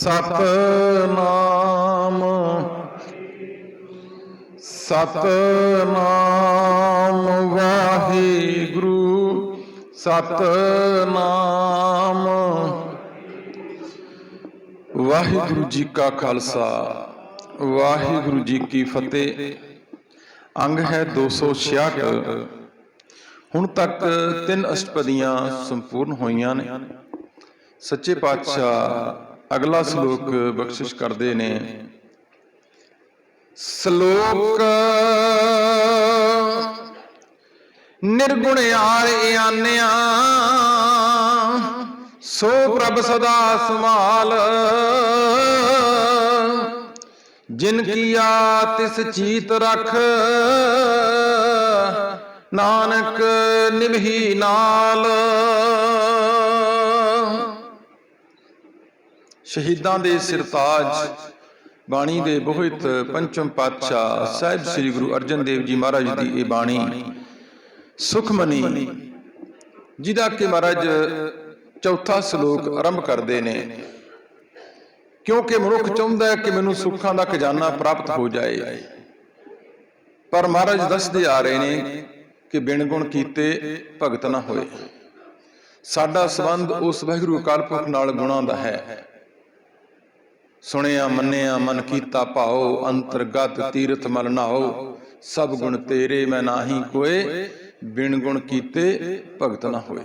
ਸਤਨਾਮ। ਸਤਨਾਮ ਵਾਹਿਗੁਰੂ ਸਤਨਾਮ। ਵਾਹਿਗੁਰੂ ਜੀ ਕਾ ਖਾਲਸਾ, ਵਾਹਿਗੁਰੂ ਜੀ ਕੀ ਫਤਿਹ। ਅੰਗ ਹੈ 266 ਹੁਣ ਤੱਕ ਤਿੰਨ ਅਸ਼ਟਪਦੀਆਂ ਸੰਪੂਰਨ ਹੋਈਆਂ ਨੇ। ਸੱਚੇ ਪਾਤਸ਼ਾਹ ਅਗਲਾ ਸ਼ਲੋਕ ਬਖਸ਼ਿਸ਼ ਕਰਦੇ ਨੇ। ਸ਼ਲੋਕ ਨਿਰਗੁਣ ਯਾਰ ਆਨਿਆ, ਸੋ ਪ੍ਰਭ ਸਦਾ ਸਮਾਲ ਜਿਨ ਕੀਆ ਤਿਸ ਚੀਤ ਰਖ, ਨਾਨਕ ਨਿਭੀ ਨਾਲ। ਸ਼ਹੀਦਾਂ ਦੇ ਸਿਰਤਾਜ, ਬਾਣੀ ਦੇ ਬੋਹਿਤ ਪੰਚਮ ਪਾਤਸ਼ਾਹ ਸਾਹਿਬ ਸ੍ਰੀ ਗੁਰੂ ਅਰਜਨ ਦੇਵ ਜੀ ਮਹਾਰਾਜ ਦੀ ਇਹ ਬਾਣੀ, ਸੁਖਮਨੀ, ਜਿਹਦਾ ਕਿ ਮਹਾਰਾਜ ਚੌਥਾ ਸ਼ਲੋਕ ਆਰੰਭ ਕਰਦੇ ਨੇ। ਕਿਉਂਕਿ ਮਨੁੱਖ ਚਾਹੁੰਦਾ ਹੈ ਕਿ ਮੈਨੂੰ ਸੁੱਖਾਂ ਦਾ ਖਜ਼ਾਨਾ ਪ੍ਰਾਪਤ ਹੋ ਜਾਏ। ਪਰ ਮਹਾਰਾਜ ਦੱਸਦੇ ਆ ਰਹੇ ਨੇ ਕਿ ਬਿਨ ਗੁਣ ਕੀਤੇ ਭਗਤ ਨਾ ਹੋਏ। ਸਾਡਾ ਸੰਬੰਧ ਉਸ ਵਾਹਿਗੁਰੂ ਅਕਾਲ ਪੁਰਖ ਨਾਲ ਗੁਣਾਂ ਦਾ ਹੈ। ਸੁਣਿਆ, ਮੰਨਿਆ, ਮਨ ਕੀਤਾ ਭਾਉ ਅੰਤਰਗਤ ਤੀਰਥ ਮਲ ਨਾਉ। ਸਭ ਗੁਣ ਤੇਰੇ, ਮੈਂ ਨਾਹੀ ਕੋਏ। ਬਿਨ ਗੁਣ ਕੀਤੇ ਭਗਤ ਨਾ ਹੋਏ।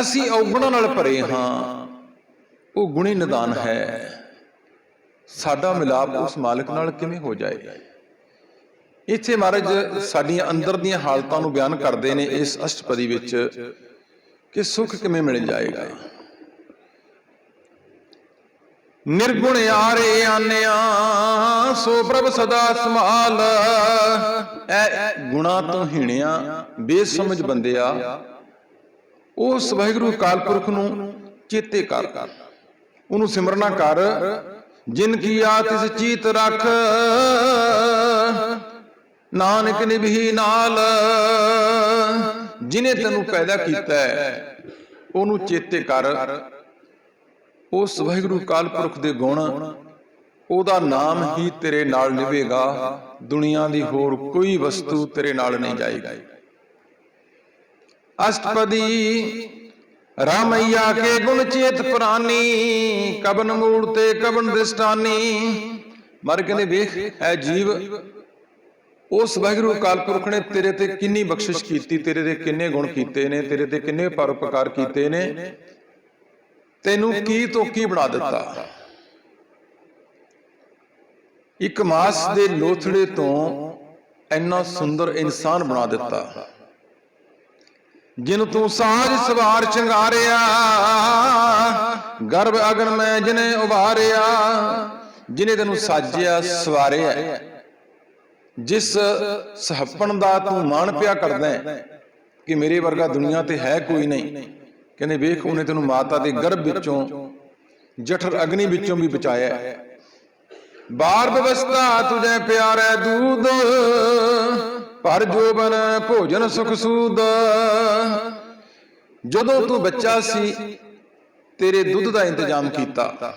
ਅਸੀਂ ਔਗੁਣਾਂ ਨਾਲ ਭਰੇ ਹਾਂ। ਉਹ ਗੁਣੀ ਨਿਦਾਨ ਹੈ। ਸਾਡਾ ਮਿਲਾਪ ਉਸ ਮਾਲਕ ਨਾਲ ਕਿਵੇਂ ਹੋ ਜਾਏ? ਇੱਥੇ ਮਹਾਰਾਜ ਸਾਡੀਆਂ ਅੰਦਰ ਦੀਆਂ ਹਾਲਤਾਂ ਨੂੰ ਬਿਆਨ ਕਰਦੇ ਨੇ ਇਸ ਅਸ਼ਟਪਦੀ ਵਿੱਚ ਕਿ ਸੁੱਖ ਕਿਵੇਂ ਮਿਲ ਜਾਏਗਾ? ਨਿਰਗੁਣ ਯਾਰੇ ਆਨਿਆ, ਸੋ ਪ੍ਰਭ ਸਦਾ ਸੰਭਾਲ। ਐ ਗੁਣਾ ਤੋਂ ਹੀਣਿਆ, ਬੇਸਮਝ ਬੰਦਿਆ, ਉਸ ਵਾਹਿਗੁਰੂ ਅਕਾਲ ਪੁਰਖ ਨੂੰ ਚੇਤੇ ਕਰ। ਉਹਨੂੰ ਸਿਮਰਨਾ ਕਰ, ਜਿਨ ਕੀ ਆਤਿਸ ਚੀਤ ਰੱਖ, ਨਾਨਕ ਨਿਭੀ ਨਾਲ, ਜਿਨੇ ਤੈਨੂੰ ਪੈਦਾ ਕੀਤਾ ਉਹਨੂੰ ਚੇਤੇ ਕਰ। ਉਸ ਵਾਹਿਗੁਰੂ ਕਾਲ ਪੁਰਖ ਦੇ ਗੁਣ, ਉਹਦਾ ਨਾਮ ਹੀ ਤੇਰੇ ਨਾਲ ਨਿਵੇਗਾ, ਦੁਨੀਆ ਦੀ ਹੋਰ ਕੋਈ ਵਸਤੂ ਤੇਰੇ ਨਾਲ ਨਹੀਂ ਜਾਏਗੀ। ਅਸ਼ਟਪਦੀ, ਰਾਮਈਆ ਕੇ ਗੁਣ ਚੇਤ ਪ੍ਰਾਨੀ ਕਬਨ ਮੂੜ ਤੇ ਕਬਨ ਦ੍ਰਿਸ਼ਟਾਨੀ। ਮਰ ਕਹਿੰਦੇ ਵੇਖ, ਐ ਜੀਵ ਉਸ ਵਾਹਿਗੁਰੂ ਅਕਾਲ ਪੁਰਖ ਨੇ ਤੇਰੇ ਤੇ ਕਿੰਨੀ ਬਖਸ਼ਿਸ਼ ਕੀਤੀ, ਤੇਰੇ ਤੇ ਕਿੰਨੇ ਗੁਣ ਕੀਤੇ ਨੇ, ਤੇਰੇ ਤੇ ਕਿੰਨੇ ਪਰਉਪਕਾਰ ਕੀਤੇ ਨੇ। ਤੈਨੂੰ ਕੀ ਤੋਂ ਕੀ ਬਣਾ ਦਿੱਤਾ? ਇੱਕ ਮਾਸ ਦੇ ਲੋਥੜੇ ਤੋਂ ਇੰਨਾ ਸੁੰਦਰ ਇਨਸਾਨ ਬਣਾ ਦਿੱਤਾ। ਜਿਨ ਤੂੰ ਸਾਜ ਸਵਾਰ ਚੰਗਾਰਿਆ ਗਰਭ ਅਗਨ ਮੈਂ ਜਿਨੇ ਉਭਾਰਿਆ ਜਿਨੇ ਤੈਨੂੰ ਸਾਜਿਆ ਸਵਾਰਿਆ। ਜਿਸ ਸਹੱਪਣ ਦਾ ਤੂੰ ਮਾਣ ਪਿਆ ਕਰਦਾ ਕਿ ਮੇਰੇ ਵਰਗਾ ਦੁਨੀਆ ਤੇ ਹੈ ਕੋਈ ਨਹੀਂ। ਕਹਿੰਦੇ ਵੇਖ, ਉਹਨੇ ਤੈਨੂੰ ਮਾਤਾ ਦੇ ਗਰਭ ਵਿੱਚੋਂ ਜਠਰ ਅਗਨੀ ਵਿੱਚੋਂ ਵੀ ਬਚਾਇਆ ਬਾਰ ਬਵਸਥਾ ਤੁਝੇ ਪਿਆਰੇ ਦੂਧ ਪਰ ਜੋਬਨ ਭੋਜਨ ਸੁਖ ਸੂਦ। ਜਦੋਂ ਤੂੰ ਬੱਚਾ ਸੀ, ਤੇਰੇ ਦੁੱਧ ਦਾ ਇੰਤਜ਼ਾਮ ਕੀਤਾ।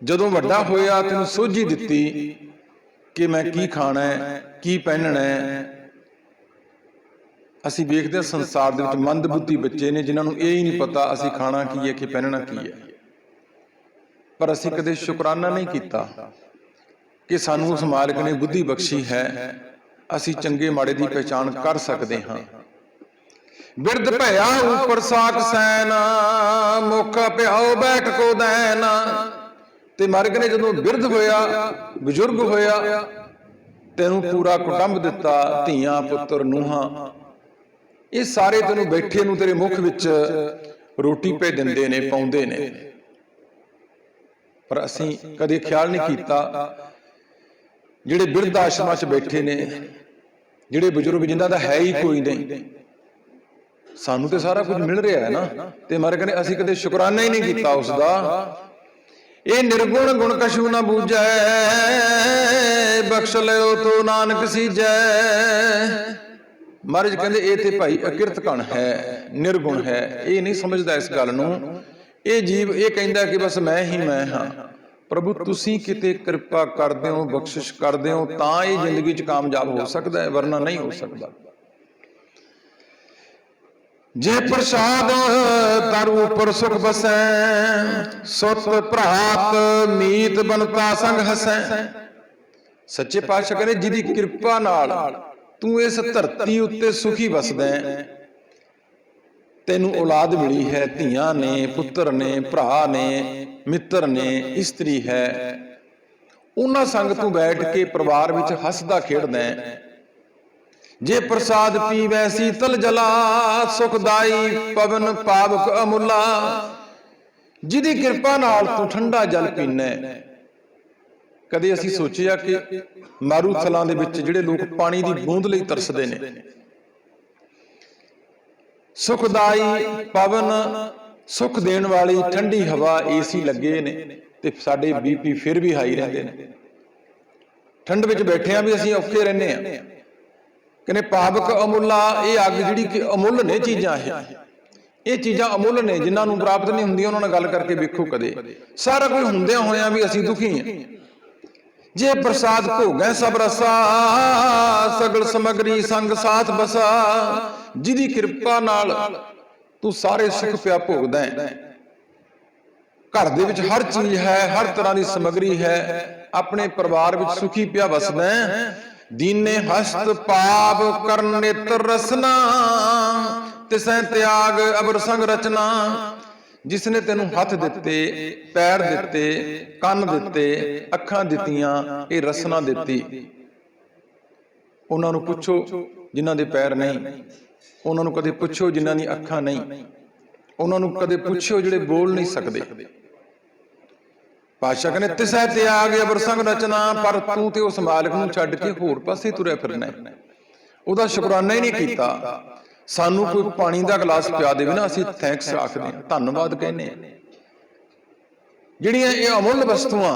ਜਦੋਂ ਵੱਡਾ ਹੋਇਆ, ਤੈਨੂੰ ਸੋਝੀ ਦਿੱਤੀ ਕਿ ਮੈਂ ਕੀ ਖਾਣਾ ਹੈ, ਕੀ ਪਹਿਨਣਾ ਹੈ ਅਸੀਂ ਵੇਖਦੇ ਹਾਂ ਸੰਸਾਰ ਦੇ ਵਿੱਚ ਮੰਦਬੁੱਧੀ ਬੱਚੇ ਨੇ, ਜਿਨ੍ਹਾਂ ਨੂੰ ਇਹ ਹੀ ਨਹੀਂ ਪਤਾ ਅਸੀਂ ਖਾਣਾ ਕੀ ਹੈ, ਕਿ ਪਹਿਨਣਾ ਕੀ ਹੈ। ਪਰ ਅਸੀਂ ਕਦੇ ਸ਼ੁਕਰਾਨਾ ਨਹੀਂ ਕੀਤਾ ਕਿ ਸਾਨੂੰ ਉਸ ਮਾਲਕ ਨੇ ਬੁੱਧੀ ਬਖਸ਼ੀ ਹੈ। ਅਸੀਂ ਚੰਗੇ ਮਾੜੇ ਦੀ ਪਛਾਣ ਕਰ ਸਕਦੇ ਹਾਂ। ਬਿਰਧ ਭਇਆ ਉਪਰ ਸਾਖ ਸੈਨ, ਮੁਖ ਪਿਆਉ ਬੈਠ ਕੋ ਦੈਨ। ਤੇ ਮਰਗ ਨੇ ਜਦੋਂ ਬਿਰਧ ਹੋਇਆ, ਬਜ਼ੁਰਗ ਹੋਇਆ ਤੈਨੂੰ ਪੂਰਾ ਕੁਟੰਬ ਦਿੱਤਾ, ਧੀਆਂ, ਪੁੱਤਰ, ਨੂਹਾਂ ਇਹ ਸਾਰੇ ਤੈਨੂੰ ਬੈਠੇ ਨੂੰ ਤੇਰੇ ਮੁਖ ਵਿੱਚ ਰੋਟੀ ਭੇ ਦਿੰਦੇ ਨੇ, ਪਾਉਂਦੇ ਨੇ। ਪਰ ਅਸੀਂ ਕਦੇ ਖਿਆਲ ਨਹੀਂ ਕੀਤਾ ਜਿਹੜੇ ਬਿਰਧ ਆਸ਼ਰਮਾਂ 'ਚ ਬੈਠੇ ਨੇ, ਜਿਹੜੇ ਬਜ਼ੁਰਗ ਜਿਨ੍ਹਾਂ ਦਾ ਹੈ ਹੀ ਕੋਈ ਨਹੀਂ, ਸਾਨੂੰ ਤੇ ਸਾਰਾ ਕੁਝ ਮਿਲ ਰਿਹਾ ਹੈ ਨਾ। ਤੇ ਮਰ ਕਹਿੰਦੇ, ਅਸੀਂ ਕਦੇ ਸ਼ੁਕਰਾਨਾ ਹੀ ਨਹੀਂ ਕੀਤਾ ਉਸ ਦਾ ਇਹ ਨਿਰਗੁਣ ਗੁਣ ਕਛੂ ਨਾ ਬੂਝੈ, ਬਖਸ਼ ਲਿਓ ਤੋ ਨਾਨਕ ਸੀਜੈ। ਮਹਾਰਾਜ ਕਹਿੰਦੇ ਇਹ ਤੇ ਭਾਈ ਅਕਿਰਤ ਕਣ ਹੈ ਨਿਰਗੁਣ ਹੈ। ਇਹ ਨਹੀਂ ਸਮਝਦਾ ਇਸ ਗੱਲ ਨੂੰ। ਇਹ ਜੀਵ ਇਹ ਕਹਿੰਦਾ ਕਿ ਬਸ ਮੈਂ ਹੀ ਮੈਂ ਹਾਂ ਪ੍ਰਭੂ ਤੁਸੀਂ ਕਿਤੇ ਕਿਰਪਾ ਕਰਦੇ ਹੋ ਬਖਸ਼ਿਸ਼ ਕਰਦੇ ਹੋ ਤਾਂ ਇਹ ਜ਼ਿੰਦਗੀ 'ਚ ਕਾਮਯਾਬ ਹੋ ਸਕਦਾ ਹੈ ਵਰਨਾ ਨਹੀਂ ਹੋ ਸਕਦਾ। ਜੇ ਪ੍ਰਸਾਦ ਤਰ ਉਪਰ ਸੁਖ ਬਸੈ ਸੁਤ ਭਰਾਤ ਮੀਤ ਬਨਤਾ ਸੰਗ ਹਸੈ। ਸੱਚੇ ਪਾਤਸ਼ਾਹ ਕਹਿੰਦੇ ਜਿਹਦੀ ਕਿਰਪਾ ਨਾਲ ਤੂੰ ਇਸ ਧਰਤੀ ਉੱਤੇ ਸੁਖੀ ਵਸਦਾ ਹੈ। ਤੈਨੂੰ ਔਲਾਦ ਮਿਲੀ ਹੈ, ਧੀਆਂ ਨੇ, ਪੁੱਤਰ ਨੇ, ਭਰਾ ਨੇ, ਮਿੱਤਰ ਨੇ, ਇਸਤਰੀ ਹੈ। ਉਹਨਾਂ ਸੰਗ ਤੂੰ ਬੈਠ ਕੇ ਪਰਿਵਾਰ ਵਿੱਚ ਹੱਸਦਾ ਖੇਡਦਾ ਹੈ। ਜੇ ਪ੍ਰਸਾਦ ਪੀਵੈ ਸੀਤਲ ਜਲਾ, ਸੁਖਦਾਈ ਪਵਨ ਪਾਵਕ ਅਮੁੱਲਾ। ਜਿਹਦੀ ਕਿਰਪਾ ਨਾਲ ਤੂੰ ਠੰਡਾ ਜਲ ਪੀਨਾ ਕਦੇ ਅਸੀਂ ਸੋਚਿਆ ਕਿ ਮਾਰੂਥਲਾਂ ਦੇ ਵਿੱਚ ਜਿਹੜੇ ਲੋਕ ਪਾਣੀ ਦੀ ਬੂੰਦ ਲਈ ਤਰਸਦੇ ਨੇ। ਸੁਖਦਾਈ ਪਵਨ ਸੁਖ ਦੇਣ ਵਾਲੀ ਠੰਡੀ ਹਵਾ ਏਸੀ ਲੱਗੇ ਨੇ ਤੇ ਸਾਡੇ ਬੀਪੀ ਫਿਰ ਵੀ ਹਾਈ ਰਹਿੰਦੇ ਨੇ। ਠੰਡ ਵਿੱਚ ਬੈਠਿਆਂ ਵੀ ਅਸੀਂ ਔਖੇ ਰਹਿੰਦੇ ਆ ਕਹਿੰਦੇ ਪਾਵਕ ਅਮੁੱਲਾ ਇਹ ਅੱਗ ਜਿਹੜੀ ਕਿ ਅਮੁੱਲ ਨੇ ਚੀਜ਼ਾਂ ਇਹ। ਇਹ। ਚੀਜ਼ਾਂ ਅਮੁੱਲ ਨੇ ਜਿਨ੍ਹਾਂ ਨੂੰ ਪ੍ਰਾਪਤ ਨਹੀਂ ਹੁੰਦੀਆਂ ਉਹਨਾਂ ਨਾਲ ਗੱਲ ਕਰਕੇ ਵੇਖੋ ਕਦੇ। ਸਾਰਾ ਕੁਝ ਹੁੰਦਿਆਂ ਹੋਇਆਂ ਵੀ ਅਸੀਂ ਦੁਖੀ ਹਾਂ। ਜੇ ਪ੍ਰਸਾਦ ਭੋਗੈ ਸਭ ਰਸਾ, ਸਗਲ ਸਮਗਰੀ ਸੰਗ ਸਾਥ ਬਸਾ, ਜਿਹਦੀ ਕਿਰਪਾ ਨਾਲ ਤੂੰ ਸਾਰੇ ਸੁਖ ਪਿਆ ਭੋਗਦਾ ਹੈ। ਘਰ ਦੇ ਵਿੱਚ ਹਰ ਚੀਜ਼ ਹੈ, ਹਰ ਤਰ੍ਹਾਂ ਦੀ ਸਮਗਰੀ ਹੈ, ਆਪਣੇ ਪਰਿਵਾਰ ਵਿੱਚ ਸੁਖੀ ਪਿਆ ਵਸਦਾ ਹੈ। ਦੀਨੇ ਹਸਤ ਪਾਪ ਕਰਨ ਨੇਤਰ ਰਸਨਾ, ਤਿਸੈ ਤਿਆਗ ਅਬਰ ਸੰਗ ਰਚਨਾ ਜਿਸ ਨੇ ਤੈਨੂੰ ਹੱਥ ਦਿੱਤੇ ਪੈਰ ਦਿੱਤੇ ਕੰਨ ਦਿੱਤੇ ਅੱਖਾਂ ਦਿੱਤੀਆਂ ਇਹ ਰਸਨਾ ਦਿੱਤੀ। ਉਹਨਾਂ ਨੂੰ ਪੁੱਛੋ ਜਿਨ੍ਹਾਂ ਦੇ ਪੈਰ ਨਹੀਂ। ਉਹਨਾਂ ਨੂੰ ਕਦੇ ਪੁੱਛੋ ਜਿਨ੍ਹਾਂ ਦੀ ਅੱਖਾਂ ਨਹੀਂ। ਉਹਨਾਂ ਨੂੰ ਕਦੇ ਪੁੱਛੋ ਜਿਹੜੇ ਬੋਲ ਨਹੀਂ ਸਕਦੇ। ਪਾਸ਼ਾ ਕਹਿੰਦੇ ਤਿਸੈ ਤਿਆਗ ਅਬਰ ਸੰਗ ਰਚਨਾ ਪਰ ਤੂੰ ਤੇ ਉਸ ਮਾਲਕ ਨੂੰ ਛੱਡ ਕੇ ਹੋਰ ਪਾਸੇ ਤੁਰਿਆ ਫਿਰਨਾ। ਉਹਦਾ ਸ਼ੁਕਰਾਨਾ ਹੀ ਨਹੀਂ ਕੀਤਾ। ਸਾਨੂੰ ਕੋਈ ਪਾਣੀ ਦਾ ਗਲਾਸ ਪਿਆ ਦੇਵੇ ਨਾ ਅਸੀਂ ਥੈਂਕਸ ਆਖਦੇ ਹਾਂ। ਧੰਨਵਾਦ ਕਹਿੰਦੇ ਹਾਂ। ਜਿਹੜੀਆਂ ਇਹ ਅਮੁੱਲ ਵਸਤੂਆਂ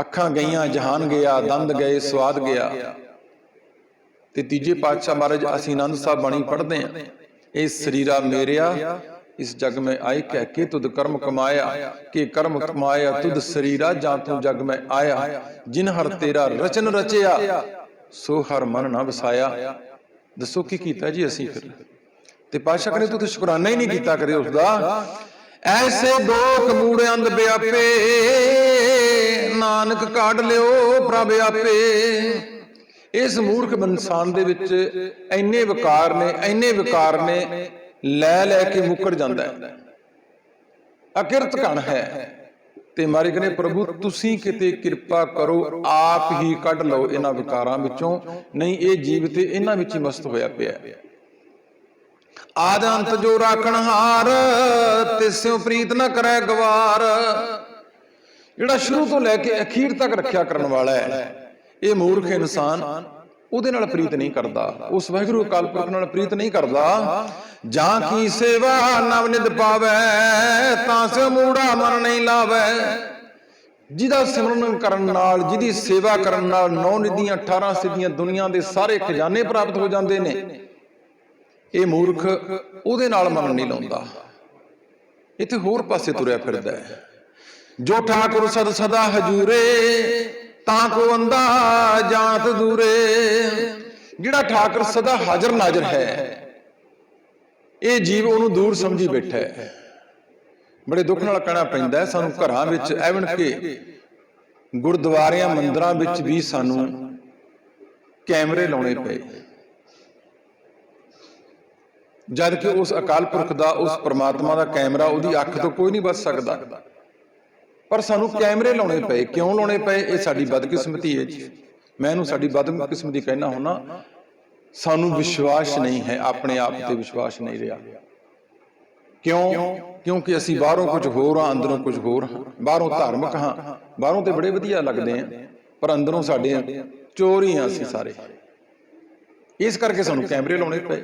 ਅੱਖਾਂ ਗਈਆਂ ਜਹਾਨ ਗਿਆ ਦੰਦ ਗਏ ਸਵਾਦ ਗਿਆ। ਤੇ ਤੀਜੇ ਪਾਤਸ਼ਾਹ ਮਹਾਰਾਜ ਅਸੀਂ ਆਨੰਦ ਸਾਹਿਬ ਬਾਣੀ ਪੜ੍ਹਦੇ ਹਾਂ। ਇਹ ਸਰੀਰਾ ਮੇਰਿਆ ਇਸ ਜਗ ਮੈਂ ਆਏ ਕਹਿ ਕੇ ਤੁਧ ਕਰਮ ਕਮਾਇਆ ਕਿ ਕਰਮ ਕਮਾਇਆ ਤੁਧ ਸਰੀਰਾ ਜਾਂ ਤੂੰ ਜਗ ਮੈਂ ਆਇਆ। ਜਿਨ ਹਰ ਤੇਰਾ ਰਚਨ ਰਚਿਆ ਸੋ ਹਰ ਮਨ ਨਾ ਵਸਾਇਆ। ਦੱਸੋ ਕੀ ਕੀਤਾ ਜੀ ਅਸੀਂ ਫਿਰ? ਤੇ ਪਾਸ਼ਾ ਕਹਿੰਦੇ ਤੂੰ ਤੇ ਸ਼ੁਕਰਾਨਾ ਹੀ ਨਹੀਂ ਕੀਤਾ ਕਰੇ ਉਸ ਦਾ ਐਸੇ ਦੋਖ ਮੂੜ ਅੰਧ ਵਿਆਪੇ ਨਾਨਕ ਕਾਢ ਲਿਓ ਪ੍ਰਭ ਆਪੇ। ਇਸ ਮੂਰਖ ਇਨਸਾਨ ਦੇ ਵਿੱਚ ਇੰਨੇ ਵਿਕਾਰ ਨੇ ਇੰਨੇ ਵਿਕਾਰ ਨੇ ਲੈ ਲੈ ਕੇ ਮੁੱਕਰ ਜਾਂਦਾ ਹੈ। ਅਕਿਰਤ ਘਣ ਹੈ। ਤੇ ਮਾਰੇ ਕਹਿੰਦੇ ਪ੍ਰਭੂ, ਤੁਸੀਂ ਕਿਤੇ ਕਿਰਪਾ ਕਰੋ, ਆਪ ਹੀ ਕੱਢ ਲਓ ਇਹਨਾਂ ਵਿਕਾਰਾਂ ਵਿੱਚੋਂ। ਨਹੀਂ, ਇਹ ਜੀਵ ਤੇ ਇਹਨਾਂ ਵਿੱਚ ਹੀ ਮਸਤ ਹੋਇਆ ਪਿਆ ਹੈ। ਆਦ ਅੰਤ ਜੋ ਰਾਖਣ ਹਾਰ ਤਿਸਿਓ ਪ੍ਰੀਤ ਨਾ ਕਰੈ ਗਵਾਰ। ਜਿਹੜਾ ਸ਼ੁਰੂ ਤੋਂ ਲੈ ਕੇ ਅਖੀਰ ਤੱਕ ਰੱਖਿਆ ਕਰਨ ਵਾਲਾ ਹੈ, ਇਹ ਮੂਰਖ ਇਨਸਾਨ ਉਹਦੇ ਨਾਲ ਪ੍ਰੀਤ ਨਹੀਂ ਕਰਦਾ। ਉਸ ਵਾਹਿਗੁਰੂ ਅਕਾਲ ਪੁਰਖ ਨਾਲ ਪ੍ਰੀਤ ਨਹੀਂ ਕਰਦਾ। ਜਾਂ ਕੀ ਸੇਵਾ ਨਵ ਨਿਦ ਪਾਵੈ, ਤਾਂ ਸੇ ਮੂੜਾ ਮਨ ਨਹੀਂ ਲਾਵੈ। ਜਿਹਦਾ ਸਿਮਰਨ ਕਰਨ ਨਾਲ, ਜਿਹਦੀ ਸੇਵਾ ਕਰਨ ਨਾਲ ਨੌ ਨਿਧੀਆਂ 18 ਸਿੱਧੀਆਂ ਦੁਨੀਆ ਦੇ ਸਾਰੇ ਖਜ਼ਾਨੇ ਪ੍ਰਾਪਤ ਹੋ ਜਾਂਦੇ ਨੇ। ਇਹ ਮੂਰਖ ਉਹਦੇ ਨਾਲ ਮਨ ਨਹੀਂ ਲਾਉਂਦਾ। ਇੱਥੇ ਹੋਰ ਪਾਸੇ ਤੁਰਿਆ ਫਿਰਦਾ ਹੈ। ਜੋ ਠਾਕੁਰ ਸਦ ਸਦਾ ਹਜੂਰੇ ਤਾਂ ਕੋ ਅੰਦਾ ਜਾਂਤ ਦੂਰੇ, ਜਿਹੜਾ ਠਾਕੁਰ ਸਦਾ ਹਾਜ਼ਰ ਨਾਜ਼ਰ ਹੈ। ਇਹ ਜੀਵ ਉਹਨੂੰ ਦੂਰ ਸਮਝੀ ਬੈਠਾ ਹੈ। ਬੜੇ ਦੁੱਖ ਨਾਲ ਕਹਿਣਾ ਪੈਂਦਾ ਸਾਨੂੰ ਘਰਾਂ ਵਿੱਚ ਐਵਨ ਕਿ, ਗੁਰਦੁਆਰਿਆਂ, ਮੰਦਰਾਂ ਵਿੱਚ ਵੀ ਸਾਨੂੰ ਕੈਮਰੇ ਲਾਉਣੇ ਪਏ। ਜਦ ਕਿ ਉਸ ਅਕਾਲ ਪੁਰਖ ਦਾ, ਉਸ ਪ੍ਰਮਾਤਮਾ ਦਾ ਕੈਮਰਾ ਉਹਦੀ ਅੱਖ ਤੋਂ ਕੋਈ ਨਹੀਂ ਬਚ ਸਕਦਾ। ਪਰ ਸਾਨੂੰ ਕੈਮਰੇ ਲਾਉਣੇ ਪਏ। ਕਿਉਂ ਲਾਉਣੇ ਪਏ? ਇਹ ਸਾਡੀ ਬਦਕਿਸਮਤੀ ਹੈ ਜੀ। ਮੈਂ ਇਹਨੂੰ ਸਾਡੀ ਬਦਕਿਸਮਤੀ ਕਹਿਣਾ ਹੁਣਾ ਸਾਨੂੰ ਵਿਸ਼ਵਾਸ ਨਹੀਂ ਹੈ, ਆਪਣੇ ਆਪ ਤੇ ਵਿਸ਼ਵਾਸ ਨਹੀਂ ਰਿਹਾ। ਕਿਉਂ? ਕਿਉਂਕਿ ਅਸੀਂ ਬਾਹਰੋਂ ਕੁਝ ਹੋਰ ਹਾਂ, ਅੰਦਰੋਂ ਕੁਝ ਹੋਰ ਹਾਂ। ਬਾਹਰੋਂ ਧਾਰਮਿਕ ਹਾਂ, ਬਾਹਰੋਂ ਤੇ ਬੜੇ ਵਧੀਆ ਲੱਗਦੇ ਆ ਪਰ ਅੰਦਰੋਂ ਸਾਡੇ ਚੋਰ ਹੀ ਹਾਂ ਅਸੀਂ ਸਾਰੇ। ਇਸ ਕਰਕੇ ਸਾਨੂੰ ਕੈਮਰੇ ਲਾਉਣੇ ਪਏ।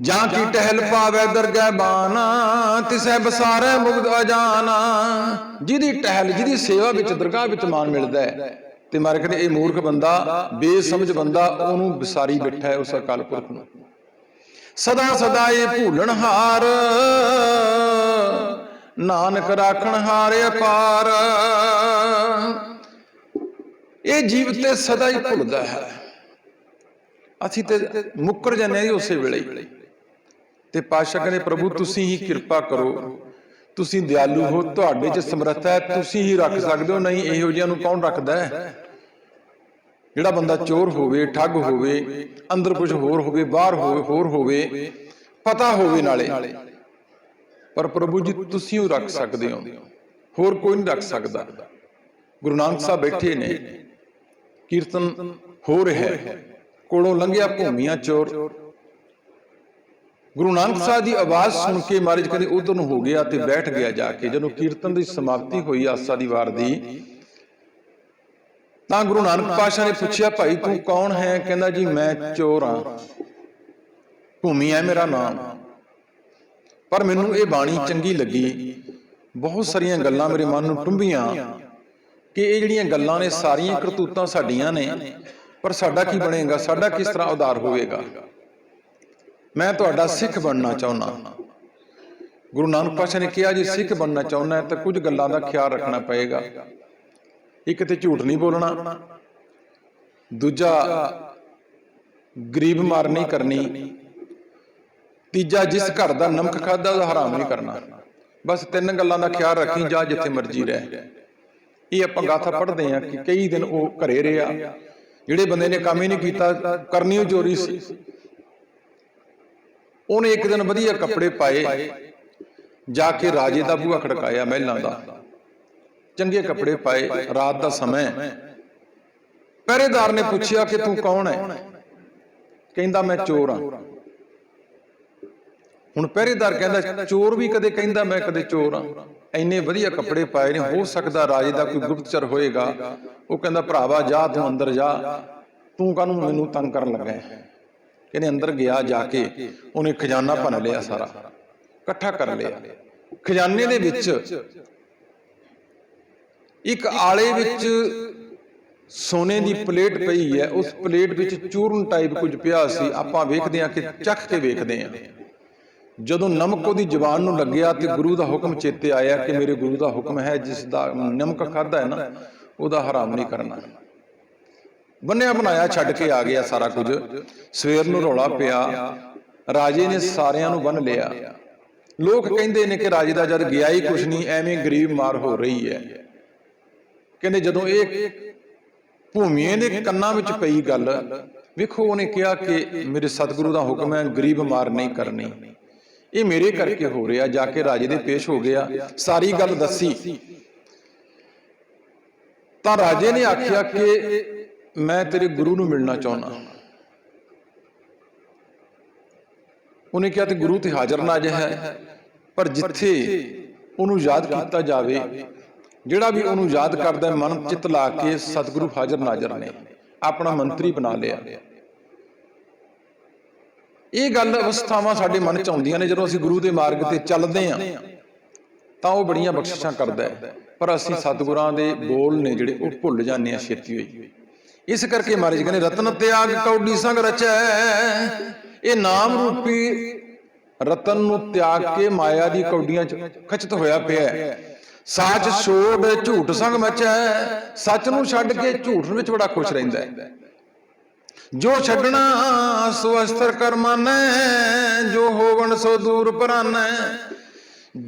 ਜਾਂ ਕੀ ਟਹਿਲ ਪਾਵੇ ਦਰਗਹਿ ਬਾਣਾ ਤਿਸੈ ਬਸਾਰੈ ਮੁਗਦ ਅਜਾਨਾ। ਜਿਹਦੀ ਟਹਿਲ, ਜਿਹਦੀ ਸੇਵਾ ਵਿੱਚ, ਦਰਗਾਹ ਵਿੱਚ ਮਾਨ ਮਿਲਦਾ ਹੈ। ਤੇ ਮਾਰ ਕਹਿੰਦੇ ਇਹ ਮੂਰਖ ਬੰਦਾ, ਬੇਸਮਝ ਬੰਦਾ, ਉਹਨੂੰ ਵਿਸਾਰੀ ਬੈਠਾ ਹੈ ਉਸ ਅਕਾਲ ਪੁਰਖ ਨੂੰ। ਸਦਾ ਸਦਾ ਇਹ ਭੂਲਣ ਹਾਰ, ਨਾਨਕ ਰਾਖਣ ਹਾਰ ਅਪਾਰ। ਇਹ ਜੀਵ ਤੇ ਸਦਾ ਹੀ ਭੁੱਲਦਾ ਹੈ। ਅਸੀਂ ਤੇ ਮੁੱਕਰ ਜਾਂਦੇ ਹਾਂ ਜੀ ਉਸੇ ਵੇਲੇ ਹੀ। ਤੇ ਪਾਸ਼ਾ ਕਹਿੰਦੇ ਪ੍ਰਭੂ ਤੁਸੀਂ ਹੀ ਕਿਰਪਾ ਕਰੋ। ਤੁਸੀਂ ਦਿਆਲੂ ਹੋ ਤੁਹਾਡੇ 'ਚ ਸਮਰੱਥਾ ਹੈ ਤੁਸੀਂ ਹੀ ਰੱਖ ਸਕਦੇ ਹੋ ਨਹੀਂ ਇਹੋ ਜਿਹਿਆਂ ਨੂੰ ਕੌਣ ਰੱਖਦਾ ਹੈ? ਜਿਹੜਾ ਬੰਦਾ ਚੋਰ ਹੋਵੇ ਠੱਗ ਹੋਵੇ ਅੰਦਰ ਕੁਝ ਹੋਰ ਹੋਵੇ ਬਾਹਰ ਹੋਵੇ ਹੋਰ ਹੋਵੇ ਪਤਾ ਹੋਵੇ ਨਾਲੇ। ਪਰ ਪ੍ਰਭੂ ਜੀ ਤੁਸੀਂ ਉਹ ਰੱਖ ਸਕਦੇ ਹੋ। ਹੋਰ ਕੋਈ ਨਹੀਂ ਰੱਖ ਸਕਦਾ। ਗੁਰੂ ਨਾਨਕ ਸਾਹਿਬ ਬੈਠੇ ਨੇ। ਕੀਰਤਨ ਹੋ ਰਿਹਾ ਹੈ। ਕੋਲੋਂ ਲੰਘਿਆ ਭੂਮੀਆਂ ਚੋਰ। ਗੁਰੂ ਨਾਨਕ ਸਾਹਿਬ ਦੀ ਆਵਾਜ਼ ਸੁਣ ਕੇ ਮਹਾਰਾਜ ਕਹਿੰਦੇ, ਉਧਰ ਨੂੰ ਹੋ ਗਿਆ ਤੇ ਬੈਠ ਗਿਆ ਜਾ ਕੇ। ਜਦੋਂ ਕੀਰਤਨ ਦੀ ਸਮਾਪਤੀ ਹੋਈ ਆਸਾ ਦੀ ਵਾਰ ਦੀ, ਤਾਂ ਗੁਰੂ ਨਾਨਕ ਪਾਸ਼ਾ ਨੇ ਪੁੱਛਿਆ, ਭਾਈ, ਤੂੰ ਕੌਣ ਹੈ? ਕਹਿੰਦਾ, ਜੀ, ਮੈਂ ਚੋਰ ਹਾਂ। ਭੂਮੀ ਹੈ ਮੇਰਾ ਨਾਮ। ਪਰ ਮੈਨੂੰ ਇਹ ਬਾਣੀ ਚੰਗੀ ਲੱਗੀ। ਬਹੁਤ ਸਾਰੀਆਂ ਗੱਲਾਂ ਮੇਰੇ ਮਨ ਨੂੰ ਟੁੰਬੀਆਂ ਕਿ ਇਹ ਜਿਹੜੀਆਂ ਗੱਲਾਂ ਨੇ, ਸਾਰੀਆਂ ਕਰਤੂਤਾਂ ਸਾਡੀਆਂ ਨੇ, ਪਰ ਸਾਡਾ ਕੀ ਬਣੇਗਾ? ਸਾਡਾ ਕਿਸ ਤਰ੍ਹਾਂ ਉਧਾਰ ਹੋਵੇਗਾ? ਮੈਂ ਤੁਹਾਡਾ ਸਿੱਖ ਬਣਨਾ ਚਾਹੁੰਦਾ ਗੁਰੂ ਨਾਨਕ ਪਾਸ਼ਾ ਨੇ ਕਿਹਾ, ਜੀ ਸਿੱਖ ਬਣਨਾ ਚਾਹੁੰਦਾ ਹੈ ਤਾਂ ਕੁਝ ਗੱਲਾਂ ਦਾ ਖਿਆਲ ਰੱਖਣਾ ਪਏਗਾ। ਇੱਕ ਤੇ ਝੂਠ ਨਹੀਂ ਬੋਲਣਾ। ਦੂਜਾ, ਗਰੀਬ ਮਾਰ ਨਹੀਂ ਕਰਨੀ। ਤੀਜਾ, ਜਿਸ ਘਰ ਦਾ ਨਮਕ ਖਾਦਾ ਉਹਦਾ ਹਰਾਮ ਨਹੀਂ ਕਰਨਾ। ਬਸ ਤਿੰਨ ਗੱਲਾਂ ਦਾ ਖਿਆਲ ਰੱਖੀ ਜਾ, ਜਿੱਥੇ ਮਰਜ਼ੀ ਰਹਿ। ਇਹ ਆਪਾਂ ਗਾਥਾ ਪੜ੍ਹਦੇ ਆ ਕਿ ਕਈ ਦਿਨ ਉਹ ਘਰੇ ਰਿਹਾ। ਜਿਹੜੇ ਬੰਦੇ ਨੇ ਕੰਮ ਹੀ ਨਹੀਂ ਕੀਤਾ, ਕਰਨੀ ਉਹ ਚੋਰੀ ਸੀ। ਉਹਨੇ ਇੱਕ ਦਿਨ ਵਧੀਆ ਕੱਪੜੇ ਪਾਏ ਜਾ ਕੇ ਰਾਜੇ ਦਾ ਬੂਹਾ ਖੜਕਾਇਆ ਮਹਿਲਾਂ ਦਾ। ਚੰਗੇ ਕੱਪੜੇ ਪਾਏ ਰਾਤ ਦਾ ਸਮਾਂ। ਪਹਿਰੇਦਾਰ ਨੇ ਪੁੱਛਿਆ ਕਿ ਤੂੰ ਕੌਣ ਹੈ? ਕਹਿੰਦਾ ਮੈਂ ਚੋਰ ਹਾਂ। ਹੁਣ ਪਹਿਰੇਦਾਰ ਕਹਿੰਦਾ ਚੋਰ ਵੀ ਕਦੇ ਕਹਿੰਦਾ ਮੈਂ ਕਦੇ ਚੋਰ ਹਾਂ। ਇੰਨੇ ਵਧੀਆ ਕੱਪੜੇ ਪਾਏ ਨੇ ਹੋ ਸਕਦਾ ਰਾਜੇ ਦਾ ਕੋਈ ਗੁਪਤਚਰ ਹੋਏਗਾ। ਉਹ ਕਹਿੰਦਾ ਭਰਾਵਾ ਜਾ ਤੂੰ ਅੰਦਰ ਜਾ ਤੂੰ ਕਾਹਨੂੰ ਮੈਨੂੰ ਤੰਗ ਕਰਨ ਲੱਗਾ ਹੈ? ਕਹਿੰਦੇ ਅੰਦਰ ਗਿਆ ਜਾ ਕੇ ਉਹਨੇ ਖਜ਼ਾਨਾ ਭੰਨ ਲਿਆ ਸਾਰਾ, ਇਕੱਠਾ ਕਰ ਲਿਆ। ਖਜ਼ਾਨੇ ਦੇ ਵਿੱਚ ਇੱਕ ਆਲੇ ਵਿੱਚ ਸੋਨੇ ਦੀ ਪਲੇਟ ਪਈ ਹੈ, ਉਸ ਪਲੇਟ ਵਿੱਚ ਚੂਰਨ ਟਾਈਪ ਕੁਝ ਪਿਆ ਸੀ, ਆਪਾਂ ਵੇਖਦੇ ਹਾਂ ਕਿ ਚੱਖ ਕੇ ਵੇਖਦੇ ਹਾਂ। ਜਦੋਂ ਨਮਕ ਉਹਦੀ ਜ਼ੁਬਾਨ ਨੂੰ ਲੱਗਿਆ ਤੇ ਗੁਰੂ ਦਾ ਹੁਕਮ ਚੇਤੇ ਆਇਆ ਕਿ ਮੇਰੇ ਗੁਰੂ ਦਾ ਹੁਕਮ ਹੈ, ਜਿਸ ਦਾ ਨਮਕ ਖਾਦਾ ਹੈ ਨਾ, ਉਹਦਾ ਹਰਾਮ ਨਹੀਂ ਕਰਨਾ। ਬੰਨਿਆ ਬਣਾਇਆ ਛੱਡ ਕੇ ਆ ਗਿਆ ਸਾਰਾ ਕੁਝ। ਸਵੇਰ ਨੂੰ ਰੌਲਾ ਪਿਆ। ਰਾਜੇ ਨੇ ਸਾਰਿਆਂ ਨੂੰ ਬੰਨ ਲਿਆ। ਲੋਕ ਕਹਿੰਦੇ ਨੇ ਕਿ ਰਾਜੇ ਦਾ ਜਦ ਗਿਆ ਹੀ ਕੁਛ ਨਹੀਂ ਐਵੇਂ ਗਰੀਬ ਮਾਰ ਹੋ ਰਹੀ ਹੈ। ਕਹਿੰਦੇ ਜਦੋਂ ਇਹ ਭੂਮੀਏ ਦੇ ਕੰਨਾਂ ਵਿੱਚ ਪਈ ਗੱਲ ਵੇਖੋ ਉਹਨੇ ਕਿਹਾ ਕਿ ਮੇਰੇ ਸਤਿਗੁਰੂ ਦਾ ਹੁਕਮ ਹੈ ਗਰੀਬ ਮਾਰ ਨਹੀਂ ਕਰਨੀ। ਇਹ ਮੇਰੇ ਕਰਕੇ ਹੋ ਰਿਹਾ ਜਾ ਕੇ ਰਾਜੇ ਦੇ ਪੇਸ਼ ਹੋ ਗਿਆ। ਸਾਰੀ ਗੱਲ ਦੱਸੀ। ਤਾਂ ਰਾਜੇ ਨੇ ਆਖਿਆ ਕਿ ਮੈਂ ਤੇਰੇ ਗੁਰੂ ਨੂੰ ਮਿਲਣਾ ਚਾਹੁੰਦਾ। ਉਹਨੇ ਕਿਹਾ ਤੇ ਗੁਰੂ ਤੇ ਹਾਜ਼ਰ ਨਾਜ ਹੈ, ਪਰ ਜਿੱਥੇ ਉਹਨੂੰ ਯਾਦ ਕੀਤਾ ਜਾਵੇ, ਜਿਹੜਾ ਵੀ ਉਹਨੂੰ ਯਾਦ ਕਰਦਾ, ਮਨ ਚਿੱਤ ਲਾ ਕੇ ਸਤਿਗੁਰੂ ਹਾਜ਼ਰ ਨਾਜ਼ਰ ਨੇ, ਆਪਣਾ ਮੰਤਰੀ ਬਣਾ ਲਿਆ। ਇਹ ਗੱਲ ਅਵਸਥਾਵਾਂ ਸਾਡੇ ਮਨ ਚ ਆਉਂਦੀਆਂ ਨੇ, ਜਦੋਂ ਅਸੀਂ ਗੁਰੂ ਦੇ ਮਾਰਗ ਤੇ ਚੱਲਦੇ ਆਂ ਤਾਂ ਉਹ ਬੜੀਆਂ ਬਖਸ਼ਿਸ਼ਾਂ ਕਰਦਾ ਹੈ। ਪਰ ਅਸੀਂ ਸਤਿਗੁਰਾਂ ਦੇ ਬੋਲ ਨੇ ਜਿਹੜੇ ਉਹ ਭੁੱਲ ਜਾਂਦੇ ਆ ਛੇਤੀ ਹੋਈ। ਇਸ ਕਰਕੇ ਮਹਾਰਾਜ ਕਹਿੰਦੇ, ਰਤਨ ਤਿਆਗ ਕੌਡੀ ਸੰਗ ਰਚੈ। ਇਹ ਨਾਮ ਰੂਪੀ ਰਤਨ ਨੂੰ ਤਿਆਗ ਕੇ ਮਾਇਆ ਦੀ ਕੌਡੀਆਂ ਚ ਖਚਤ ਹੋਇਆ ਪਿਆ ਸਾਚ ਛੋੜ ਝੂਠ ਸੰਗ ਮਚੈ, ਸੱਚ ਨੂੰ ਛੱਡ ਕੇ ਝੂਠ ਵਿੱਚ ਬੜਾ ਖੁਸ਼ ਰਹਿੰਦਾ ਹੈ। ਜੋ ਛੱਡਣਾ, ਸੋ ਕਰਮਾਨੈ ਜੋ ਹੋਵਣ, ਸੋ ਦੂਰ ਪਰਾਨੈ।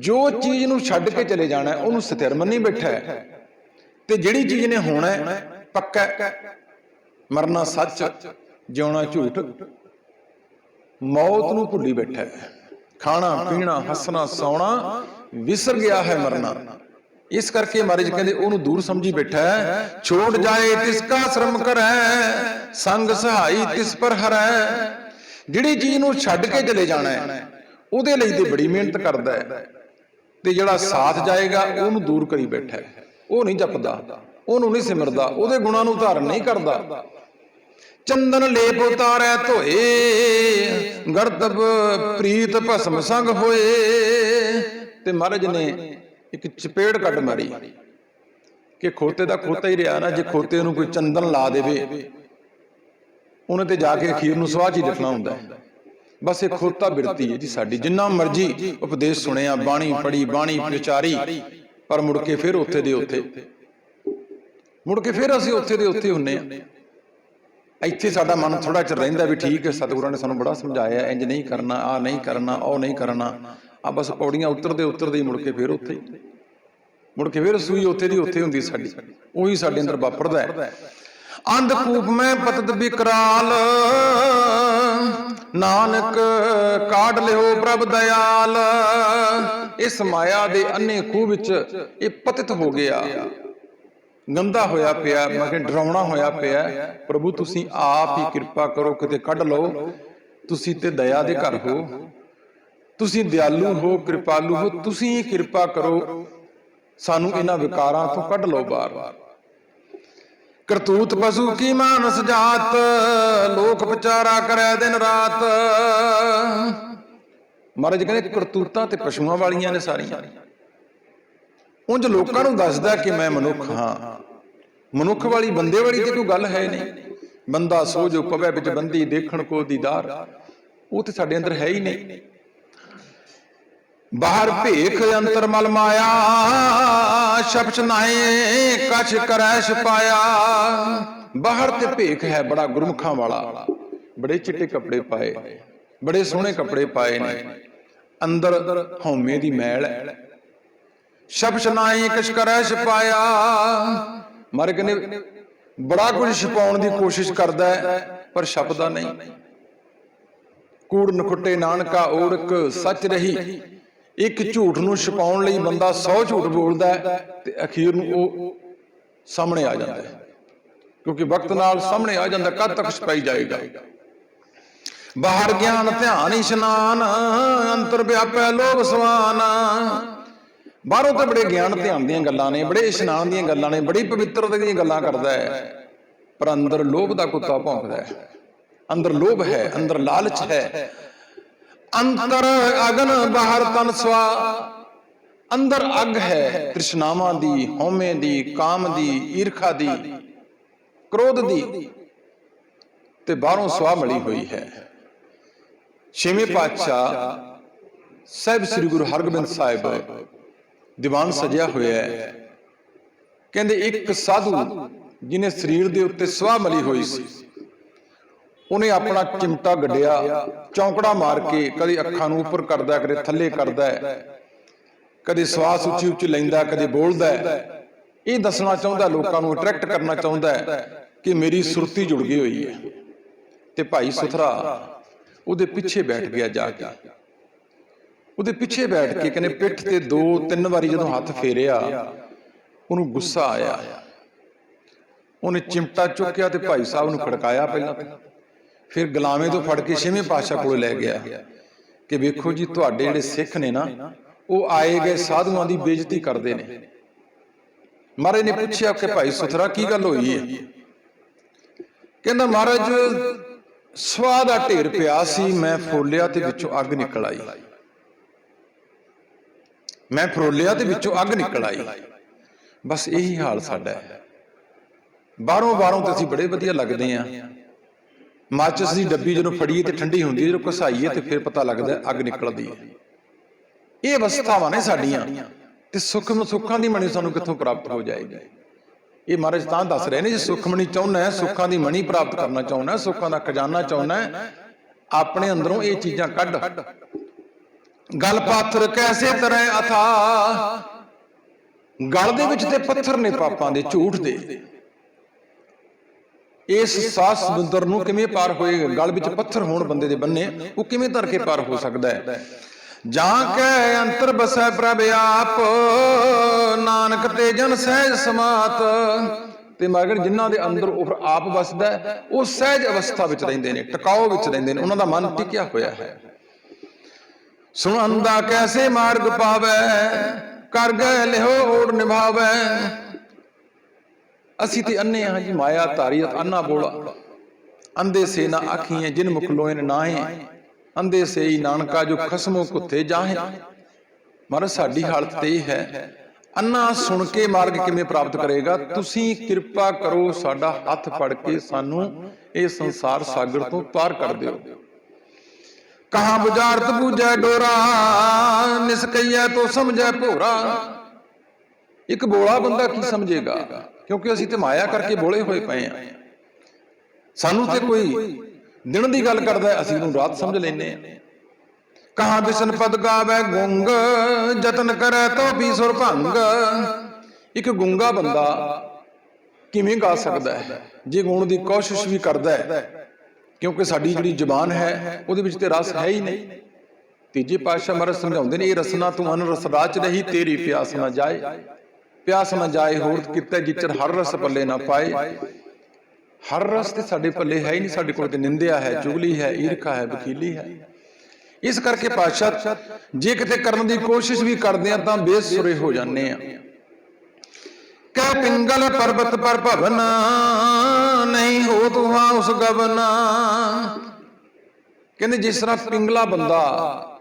ਜੋ ਚੀਜ਼ ਨੂੰ ਛੱਡ ਕੇ ਚਲੇ ਜਾਣਾ ਉਹਨੂੰ ਸਥਿਰ ਮੰਨੀ ਬੈਠਾ ਤੇ ਜਿਹੜੀ ਚੀਜ਼ ਨੇ ਹੋਣਾ ਪੱਕਾ ਮਰਨਾ ਸੱਚ, ਜਿਉਣਾ ਝੂਠ। ਮੌਤ ਨੂੰ ਭੁੱਲੀ ਬੈਠਾ ਹੈ। ਖਾਣਾ, ਪੀਣਾ, ਹੱਸਣਾ, ਸੌਣਾ, ਵਿਸਰ ਗਿਆ ਹੈ ਮਰਨਾ। ਇਸ ਕਰਕੇ ਮਹਾਰਾਜ ਕਹਿੰਦੇ ਉਹਨੂੰ ਦੂਰ ਸਮਝੀ ਬੈਠਾ ਹੈ। ਛੋੜ ਜਾਏ ਤਿਸ ਕਾ ਸ਼ਰਮ ਕਰੈ, ਸੰਗ ਸਹਾਈ ਤਿਸ ਪਰ ਹਰੈ। ਜਿਹੜੀ ਚੀਜ਼ ਨੂੰ ਛੱਡ ਕੇ ਚਲੇ ਜਾਣਾ ਹੈ, ਉਹਦੇ ਲਈ ਤੇ ਬੜੀ ਮਿਹਨਤ ਕਰਦਾ ਹੈ। ਤੇ ਜਿਹੜਾ ਸਾਥ ਜਾਏਗਾ, ਉਹਨੂੰ ਦੂਰ ਕਰੀ ਬੈਠਾ ਹੈ। ਉਹ ਨਹੀਂ ਜਪਦਾ, ਉਹਨੂੰ ਨਹੀਂ ਸਿਮਰਦਾ, ਉਹਦੇ ਗੁਣਾਂ ਨੂੰ ਧਾਰਨ ਨਹੀਂ ਕਰਦਾ। ਚੰਦਨ ਲੇਪ ਉਤਾਰੈ ਧੋਏ ਗਰਦਬ ਪ੍ਰੀਤ ਭਸਮ ਸੰਗ ਹੋਏ, ਤੇ ਮਹਾਰਾਜ ਨੇ ਇੱਕ ਚਪੇੜ ਕੱਢ ਮਾਰੀ, ਕਿ ਖੋਤੇ ਦਾ ਖੋਤਾ ਹੀ ਰਿਹਾ ਨਾ, ਜੇ ਖੋਤੇ ਨੂੰ ਕੋਈ ਚੰਦਨ ਲਾ ਦੇਵੇ, ਉਹਨੇ ਤੇ ਜਾ ਕੇ ਅਖੀਰ ਨੂੰ ਸਵਾਹ ਚ ਹੀ ਲਿਖਣਾ ਹੁੰਦਾ ਹੈ। ਬਸ ਇਹ ਖੋਤਾ ਬਿਰਤੀ ਹੈ ਜੀ ਸਾਡੀ, ਜਿੰਨਾ ਮਰਜ਼ੀ ਉਪਦੇਸ਼ ਸੁਣਿਆ, ਬਾਣੀ ਪੜੀ ਬਾਣੀ ਵਿਚਾਰੀ, ਪਰ ਮੁੜ ਕੇ ਫਿਰ ਉੱਥੇ ਦੇ ਉੱਥੇ। ਮੁੜ ਕੇ ਫਿਰ ਅਸੀਂ ਉੱਥੇ ਦੇ ਉੱਥੇ ਹੁੰਨੇ ਆ। ਇੱਥੇ ਸਾਡਾ ਮਨ ਥੋੜਾ ਚਿਰ ਰਹਿੰਦਾ ਵੀ ਠੀਕ ਹੈ, ਸਤਿਗੁਰਾਂ ਨੇ ਸਾਨੂੰ ਬੜਾ ਸਮਝਾਇਆ, ਇੰਜ ਨਹੀਂ ਕਰਨਾ ਆ ਨਹੀਂ ਕਰਨਾ, ਉਹ ਨਹੀਂ ਕਰਨਾ। ਆ ਬਸ ਪੌੜੀਆਂ ਉਤਰਦੇ ਉਤਰਦੇ ਹੀ ਮੁੜ ਕੇ ਫਿਰ ਉੱਥੇ ਹੀ। ਮੁੜ ਕੇ ਫਿਰ ਸੂਈ ਉੱਥੇ ਦੀ ਉੱਥੇ ਹੁੰਦੀ ਸਾਡੀ। ਉਹੀ ਸਾਡੇ ਅੰਦਰ ਵਾਪਰਦਾ ਹੈ। ਅੰਧ ਕੂਪ ਮੈਂ ਪਤਤ ਬਿਕਰਾਲ, ਨਾਨਕ ਕਾਢ ਲਿਓ ਪ੍ਰਭ ਦਇਆਲ। ਇਸ ਮਾਇਆ ਦੇ ਅੰਨੇ ਖੂਹ ਵਿੱਚ ਇਹ ਪਤਿਤ ਹੋ ਗਿਆ। ਗੰਦਾ ਹੋਇਆ ਪਿਆ, ਮੈਂ ਕਿ ਡਰਾਉਣਾ ਹੋਇਆ ਪਿਆ ਪ੍ਰਭੂ, ਤੁਸੀਂ ਆਪ ਹੀ ਕਿਰਪਾ ਕਰੋ, ਕਿਤੇ ਕੱਢ ਲਓ। ਤੁਸੀਂ ਤੇ ਦਇਆ ਦੇ ਘਰ ਹੋ। ਤੁਸੀਂ ਦਿਆਲੂ ਹੋ, ਕਿਰਪਾਲੂ ਹੋ, ਤੁਸੀਂ ਹੀ ਕਿਰਪਾ ਕਰੋ। ਸਾਨੂੰ ਇਹਨਾਂ ਵਿਕਾਰਾਂ ਤੋਂ ਕੱਢ ਲਓ ਬਾਹਰ। ਕਰਤੂਤ ਪਸ਼ੂ ਕੀ ਮਾਨਸ ਜਾਤ? ਲੋਕ ਵਿਚਾਰਾ ਕਰੇ ਦਿਨ ਰਾਤ। ਮਹਾਰਾਜ ਕਹਿੰਦੇ ਕਰਤੂਤਾਂ ਤੇ ਪਸ਼ੂਆਂ ਵਾਲੀਆਂ ਨੇ ਸਾਰੀਆਂ। ਉਂਝ ਲੋਕਾਂ ਨੂੰ ਦੱਸਦਾ ਕਿ ਮੈਂ ਮਨੁੱਖ ਹਾਂ। ਮਨੁੱਖ ਵਾਲੀ ਬੰਦੇ ਵਾਲੀ ਤੇ ਕੋਈ ਗੱਲ ਹੈ ਨਹੀਂ। ਬੰਦਾ ਸੋ ਜੋ ਪਵੇ ਵਿੱਚ ਬੰਦੀ ਦੇਖਣ ਕੋ ਦੀਦਾਰ। ਉਹ ਤੇ ਸਾਡੇ ਅੰਦਰ ਹੈ ਹੀ ਨਹੀਂ। ਬਾਹਰ ਭੇਖ ਅੰਤਰ ਮਲ ਮਾਇਆ ਸ਼ਬਦ ਨਾਏ ਕਛ ਕਰੈ ਛਪਾਇਆ ਬਾਹਰ ਤੇ ਭੇਖ ਹੈ ਬੜਾ ਗੁਰਮੁਖਾਂ ਵਾਲਾ। ਬੜੇ ਚਿੱਟੇ ਕੱਪੜੇ ਪਾਏ, ਬੜੇ ਸੋਹਣੇ ਕੱਪੜੇ ਪਾਏ ਨੇ। ਅੰਦਰ ਹਉਮੈ ਦੀ ਮੈਲ ਹੈ। ਸ਼ਬਦ ਨਾਏ ਕਛ ਕਰੈ ਛਪਾਇਆ। ਮਰ ਕਹਿੰਦੇ, ਬੜਾ ਕੁਝ ਛਪਾਉਣ ਦੀ ਕੋਸ਼ਿਸ਼ ਕਰਦਾ ਹੈ, ਪਰ ਛਪਦਾ ਨਹੀਂ। ਕੂੜ ਨਖੁੱਟੇ ਨਾਨਕਾ ਓੜਕ ਸੱਚ ਰਹੀ। ਇੱਕ ਝੂਠ ਨੂੰ ਛਪਾਉਣ ਲਈ ਬੰਦਾ 100 ਝੂਠ ਬੋਲਦਾ ਹੈ ਤੇ ਅਖੀਰ ਨੂੰ ਉਹ ਸਾਹਮਣੇ ਆ ਜਾਂਦਾ ਹੈ। ਕਿਉਂਕਿ ਵਕਤ ਨਾਲ ਸਾਹਮਣੇ ਆ ਜਾਂਦਾ, ਕਦ ਤੱਕ ਛਪਾਈ ਜਾਏਗਾ? ਬਾਹਰ ਗਿਆਨ, ਧਿਆਨ, ਇਸ਼ਨਾਨ, ਅੰਤਰ ਵਿਆਪੈ ਲੋਭ ਸਵਾਨ। ਬਾਹਰੋਂ ਤਾਂ ਬੜੇ ਗਿਆਨ ਧਿਆਨ ਦੀਆਂ ਗੱਲਾਂ ਨੇ, ਬੜੇ ਇਸ਼ਨਾਨ ਦੀਆਂ ਗੱਲਾਂ ਨੇ, ਬੜੀ ਪਵਿੱਤਰਤਾ ਦੀਆਂ ਗੱਲਾਂ ਕਰਦਾ ਹੈ। ਪਰ ਅੰਦਰ ਲੋਭ ਦਾ ਕੁੱਤਾ ਭੌਂਕਦਾ ਹੈ। ਅੰਦਰ ਲੋਭ ਹੈ, ਅੰਦਰ ਲਾਲਚ ਹੈ। ਅੰਤਰ ਅਗਨ ਬਾਹਰ ਤਨ ਸਵਾ। ਅੰਦਰ ਅਗ ਹੈ, ਤ੍ਰਿਸ਼ਨਾਵਾਂ ਦੀ, ਹਉਮੈ ਦੀ, ਕਾਮ ਦੀ, ਈਰਖਾ ਦੀ, ਕ੍ਰੋਧ ਦੀ। ਤੇ ਬਾਹਰੋਂ ਸਵਾ ਮਿਲੀ ਹੋਈ ਹੈ। ਛੇਵੇਂ ਪਾਤਸ਼ਾਹ ਸਾਹਿਬ ਸ੍ਰੀ ਗੁਰੂ ਹਰਗੋਬਿੰਦ ਸਾਹਿਬ ਦੀਵਾਨ ਸਜਿਆ ਹੋਇਆ ਹੈ। ਕਹਿੰਦੇ ਇੱਕ ਸਾਧੂ ਜਿਨੇ ਸਰੀਰ ਦੇ ਉੱਤੇ ਸਵਾ ਮਲੀ ਹੋਈ ਸੀ। ਉਹਨੇ ਆਪਣਾ ਚਿਮਟਾ ਗੱਡਿਆ ਚੌਂਕੜਾ ਮਾਰ ਕੇ ਕਦੇ ਅੱਖਾਂ ਨੂੰ ਉੱਪਰ ਕਰਦਾ ਕਦੇ ਥੱਲੇ ਕਰਦਾ ਕਦੇ ਸਵਾਸ ਉੱਚੀ ਉੱਚੀ ਲੈਂਦਾ ਕਦੇ ਬੋਲਦਾ ਇਹ ਦੱਸਣਾ ਚਾਹੁੰਦਾ ਲੋਕਾਂ ਨੂੰ ਅਟਰੈਕਟ ਕਰਨਾ ਚਾਹੁੰਦਾ ਕਿ ਮੇਰੀ ਸੁਰਤੀ ਜੁੜ ਗਈ ਹੋਈ ਹੈ। ਤੇ ਭਾਈ ਸੁਥਰਾ ਉਹਦੇ ਪਿੱਛੇ ਬੈਠ ਗਿਆ ਜਾ ਕੇ। ਉਹਦੇ ਪਿੱਛੇ ਬੈਠ ਕੇ ਕਹਿੰਦੇ ਪਿੱਠ ਤੇ ਦੋ, ਤਿੰਨ ਵਾਰੀ ਜਦੋਂ ਹੱਥ ਫੇਰਿਆ, ਉਹਨੂੰ ਗੁੱਸਾ ਆਇਆ। ਉਹਨੇ ਚਿਮਟਾ ਚੁੱਕਿਆ ਤੇ ਭਾਈ ਸਾਹਿਬ ਨੂੰ ਖੜਕਾਇਆ ਪਹਿਲਾਂ ਫਿਰ ਗੁਲਾਮੇ ਤੋਂ ਫੜ ਕੇ ਛੇਵੇਂ ਪਾਤਸ਼ਾਹ ਕੋਲ ਲੈ ਗਿਆ ਕਿ ਵੇਖੋ ਜੀ, ਤੁਹਾਡੇ ਜਿਹੜੇ ਸਿੱਖ ਨੇ ਨਾ, ਉਹ ਆਏ ਗਏ ਸਾਧੂਆਂ ਦੀ ਬੇਇੱਜ਼ਤੀ ਕਰਦੇ ਨੇ। ਮਹਾਰਾਜ ਨੇ ਪੁੱਛਿਆ ਕਿ ਭਾਈ ਸੁਥਰਾ, ਕੀ ਗੱਲ ਹੋਈ ਹੈ? ਕਹਿੰਦਾ ਮਹਾਰਾਜ, ਸਵਾਹ ਦਾ ਢੇਰ ਪਿਆ ਸੀ, ਮੈਂ ਫੋਲਿਆ ਤੇ ਵਿੱਚੋਂ ਅੱਗ ਨਿਕਲ ਆਈ। ਮੈਂ ਫਰੋਲਿਆ ਤੇ ਵਿੱਚੋਂ ਅੱਗ ਨਿਕਲ ਆਈ। ਬਸ ਇਹੀ ਹਾਲ ਸਾਡਾ ਹੈ। ਬਾਹਰੋਂ ਬਾਹਰੋਂ ਤੇ ਅਸੀਂ ਬੜੇ ਵਧੀਆ ਲੱਗਦੇ ਆਂ ਮਾਚਸ ਦੀ ਡੱਬੀ ਜਦੋਂ ਫੜੀਏ ਤੇ ਠੰਡੀ ਹੁੰਦੀ ਹੈ, ਜਦੋਂ ਘਸਾਈਏ ਤੇ ਫਿਰ ਪਤਾ ਲੱਗਦਾ ਅੱਗ ਨਿਕਲਦੀ ਹੈ। ਇਹ ਅਵਸਥਾਵਾਂ ਨੇ ਸਾਡੀਆਂ ਤੇ ਸੁਖਮ ਸੁੱਖਾਂ ਦੀ ਮਣੀ ਸਾਨੂੰ ਕਿੱਥੋਂ ਪ੍ਰਾਪਤ ਹੋ ਜਾਏਗੀ? ਇਹ ਮਹਾਰਾਜ ਤਾਂ ਦੱਸ ਰਹੇ ਨੇ, ਜੇ ਸੁਖਮਣੀ ਚਾਹੁੰਦਾ ਹੈ, ਸੁੱਖਾਂ ਦੀ ਮਣੀ ਪ੍ਰਾਪਤ ਕਰਨਾ ਚਾਹੁੰਦਾ ਹੈ, ਸੁੱਖਾਂ ਦਾ ਖਜ਼ਾਨਾ ਚਾਹੁੰਦਾ ਹੈ, ਆਪਣੇ ਅੰਦਰੋਂ ਇਹ ਚੀਜ਼ਾਂ ਕੱਢ ਗਲ ਪਾਥਰ ਕੈਸੇ ਤਰ੍ਹਾਂ ਅਥਾ? ਗਲ ਦੇ ਵਿੱਚ ਤੇ ਪੱਥਰ ਨੇ ਪਾਪਾਂ ਦੇ ਝੂਠ ਦੇ। ਇਸ ਸਾਸ ਸਮੁੰਦਰ ਨੂੰ ਕਿਵੇਂ ਪਾਰ ਹੋਏਗਾ ਗਲ ਵਿੱਚ ਪੱਥਰ ਹੋਣ ਬੰਦੇ ਦੇ ਬੰਨੇ, ਉਹ ਕਿਵੇਂ ਧਰ ਕੇ ਪਾਰ ਹੋ ਸਕਦਾ ਹੈ? ਜਾਂ ਕੈ ਅੰਤਰ ਬਸੈ ਪ੍ਰਭ ਆਪ, ਨਾਨਕ ਤੇ ਜਨ ਸਹਿਜ ਸਮਾਤ। ਤੇ ਮਗਰ ਜਿਨ੍ਹਾਂ ਦੇ ਅੰਦਰ ਉਹ ਆਪ ਵਸਦਾ ਉਹ ਸਹਿਜ ਅਵਸਥਾ ਵਿੱਚ ਰਹਿੰਦੇ ਨੇ ਟਿਕਾਓ ਵਿੱਚ ਰਹਿੰਦੇ ਨੇ, ਉਹਨਾਂ ਦਾ ਮਨ ਟਿਕਿਆ ਹੋਇਆ ਹੈ। ਸੁਣੰਦਾ ਕੈਸੇ ਮਾਰਗ ਪਾਵੇ? ਕਰ ਗਏ ਲਿਓ ਓੜ ਨਿਭਾਵੇ। ਅਸੀਂ ਤੇ ਅੰਨੇ ਹਾਂ ਜੀ ਮਾਇਆ ਧਾਰੀਤ ਅੰਨਾ ਬੋਲਾ। ਅੰਦੇ ਸੇ ਨਾ ਆਖੀਏ ਜਿਨ ਮੁਖ ਲੋਇਨ ਨਾਹੇ। ਅੰਦੇ ਸੇ ਹੀ ਨਾਨਕਾ ਜੋ ਖਸਮੋ ਕੁੱਥੇ ਜਾਹੇ। ਮਰ ਸਾਡੀ ਹਾਲਤ ਤੇ ਇਹ ਹੈ। ਅੰਨਾ ਸੁਣ ਕੇ ਮਾਰਗ ਕਿਵੇਂ ਪ੍ਰਾਪਤ ਕਰੇਗਾ? ਤੁਸੀਂ ਕਿਰਪਾ ਕਰੋ ਸਾਡਾ ਹੱਥ ਫੜ ਕੇ ਸਾਨੂੰ ਇਹ ਸੰਸਾਰ ਸਾਗਰ ਤੋਂ ਪਾਰ ਕਰ ਦਿਓ। ਕਹਾਂ ਬੁਝਾਰਤ ਬੂਝੈ ਡੋਰਾ ਨਿਸਕਈਆ ਤੋ ਸਮਝੈ ਭੋਰਾ। ਇੱਕ ਬੋਲਾ ਬੰਦਾ ਕੀ ਸਮਝੇਗਾ? ਕਿਉਂਕਿ ਅਸੀਂ ਤੇ ਮਾਇਆ ਕਰਕੇ ਬੋਲੇ ਹੋਏ ਪਏ ਆ। ਸਾਨੂੰ ਤੇ ਕੋਈ ਦਿਨ ਦੀ ਗੱਲ ਕਰਦਾ ਅਸੀਂ ਉਹਨੂੰ ਰਾਤ ਸਮਝ ਲੈਨੇ ਆ। ਕਹਾਂ ਬਿਸ਼ਨ ਪਦ ਗਾਵੇ ਗੁੰਗ ਯਤਨ ਕਰੈ ਤੋ ਵੀ ਸੁਰ ਭੰਗ। ਇੱਕ ਗੁੰਗਾ ਬੰਦਾ ਕਿਵੇਂ ਗਾ ਸਕਦਾ ਹੈ? ਜੇ ਗਾਉਣ ਦੀ ਕੋਸ਼ਿਸ਼ ਵੀ ਕਰਦਾ ਹੈ ਕਿਉਂਕਿ ਸਾਡੀ ਜਿਹੜੀ ਜ਼ੁਬਾਨ ਹੈ, ਉਹਦੇ ਵਿੱਚ ਤੇ ਰਸ ਹੈ ਹੀ ਨਹੀਂ। ਤੀਜੇ ਪਾਤਸ਼ਾਹ ਮਹਾਰਾਜ ਸਮਝਾਉਂਦੇ ਨੇ, ਇਹ ਰਸਨਾ ਤੂੰ ਅਨ ਰਸ ਰਾਚ ਰਹੀ, ਤੇਰੀ ਪਿਆਸ ਨਾ ਜਾਏ। ਪਿਆਸ ਨਾ ਜਾਏ, ਹੋਰ ਕਿਤੇ ਜਿੱਚਰ ਹਰ ਰਸ ਪੱਲੇ ਨਾ ਪਾਏ। ਹਰ ਰਸ ਤੇ ਸਾਡੇ ਪੱਲੇ ਹੈ ਹੀ ਨਹੀਂ, ਸਾਡੇ ਕੋਲ ਤੇ ਨਿੰਦਿਆ ਹੈ, ਚੁਗਲੀ ਹੈ, ਈਰਖਾ ਹੈ, ਵਕੀਲੀ ਹੈ। ਇਸ ਕਰਕੇ ਪਾਤਸ਼ਾਹ, ਜੇ ਕਿਤੇ ਕਰਨ ਦੀ ਕੋਸ਼ਿਸ਼ ਵੀ ਕਰਦੇ ਆ, ਤਾਂ ਬੇਸੁਰੇ ਹੋ ਜਾਂਦੇ ਆ। ਕਹਿ ਪਿੰਗਲ ਪਰਬਤ ਪਰ ਭਵਨ ਨਹੀਂ ਹੋ ਤੁਹਾਂ ਉਸ ਗਵਨ। ਕਹਿੰਦੇ ਜਿਸ ਤਰ੍ਹਾਂ ਪਿੰਗਲਾ ਬੰਦਾ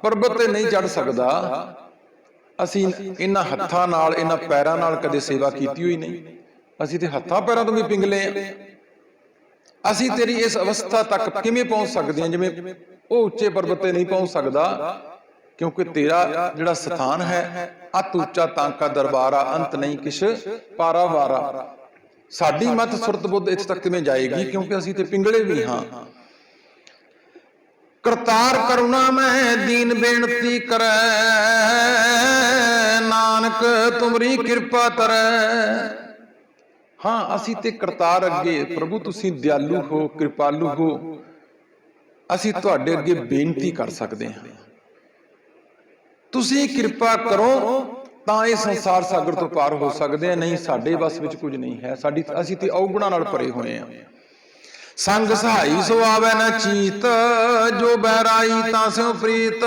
ਪਰਬਤ ਤੇ ਨਹੀਂ ਚੜ ਸਕਦਾ, ਅਸੀਂ ਇਹਨਾਂ ਹੱਥਾਂ ਨਾਲ, ਇਹਨਾਂ ਪੈਰਾਂ ਨਾਲ ਕਦੇ ਸੇਵਾ ਕੀਤੀ ਹੋਈ ਨਹੀਂ। ਅਸੀਂ ਤੇ ਹੱਥਾਂ ਪੈਰਾਂ ਤੋਂ ਵੀ ਪਿੰਗਲੇ ਆ। ਅਸੀਂ ਤੇਰੀ ਇਸ ਅਵਸਥਾ ਤੱਕ ਕਿਵੇਂ ਪਹੁੰਚ ਸਕਦੇ ਹਾਂ? ਜਿਵੇਂ ਉਹ ਉੱਚੇ ਪਰਬਤ ਤੇ ਨਹੀਂ ਪਹੁੰਚ ਸਕਦਾ, ਕਿਉਂਕਿ ਤੇਰਾ ਜਿਹੜਾ ਸਥਾਨ ਹੈ ਅਤ ਉੱਚਾ ਤਾਂਕਾ ਦਰਬਾਰਾ, ਅੰਤ ਨਹੀਂ ਕਿਛ ਪਾਰਾ ਵਾਰਾ। ਸਾਡੀ ਮਤ ਸੁਰਤ ਬੁੱਧ ਇੱਥੇ ਤੱਕ ਕਿਵੇਂ ਜਾਏਗੀ? ਕਿਉਂਕਿ ਅਸੀਂ ਤੇ ਪਿੰਗਲੇ ਵੀ ਹਾਂ। ਕਰਤਾਰ ਕਰੁਣਾ ਮੈਂ, ਦੀਨ ਬੇਨਤੀ ਕਰੈ। ਨਾਨਕ, ਤੁਮਰੀ ਕਿਰਪਾ ਤਰੈ। ਹਾਂ, ਅਸੀਂ ਤੇ ਕਰਤਾਰ ਅੱਗੇ, ਪ੍ਰਭੂ ਤੁਸੀਂ ਦਿਆਲੂ ਹੋ, ਕਿਰਪਾਲੂ ਹੋ। ਅਸੀਂ ਤੁਹਾਡੇ ਅੱਗੇ ਬੇਨਤੀ ਕਰ ਸਕਦੇ ਹਾਂ। ਤੁਸੀਂ ਕਿਰਪਾ ਕਰੋ ਤਾਂ ਇਹ ਸੰਸਾਰ ਸਾਗਰ ਤੋਂ ਪਾਰ ਹੋ ਸਕਦੇ ਆ, ਨਹੀਂ ਸਾਡੇ ਵੱਸ ਵਿੱਚ ਕੁਝ ਨਹੀਂ ਹੈ। ਸਾਡੀ ਅਸੀਂ ਤੇ ਔਗੁਣਾ ਨਾਲ ਭਰੇ ਹੋਏ ਆ। ਸੰਗ ਸਹਾਈ ਸੋ ਆਵੇ ਨਾ ਚੀਤ, ਜੋ ਬਹਿਰਾਈ ਤਾਂ ਸਿਉ ਪ੍ਰੀਤ।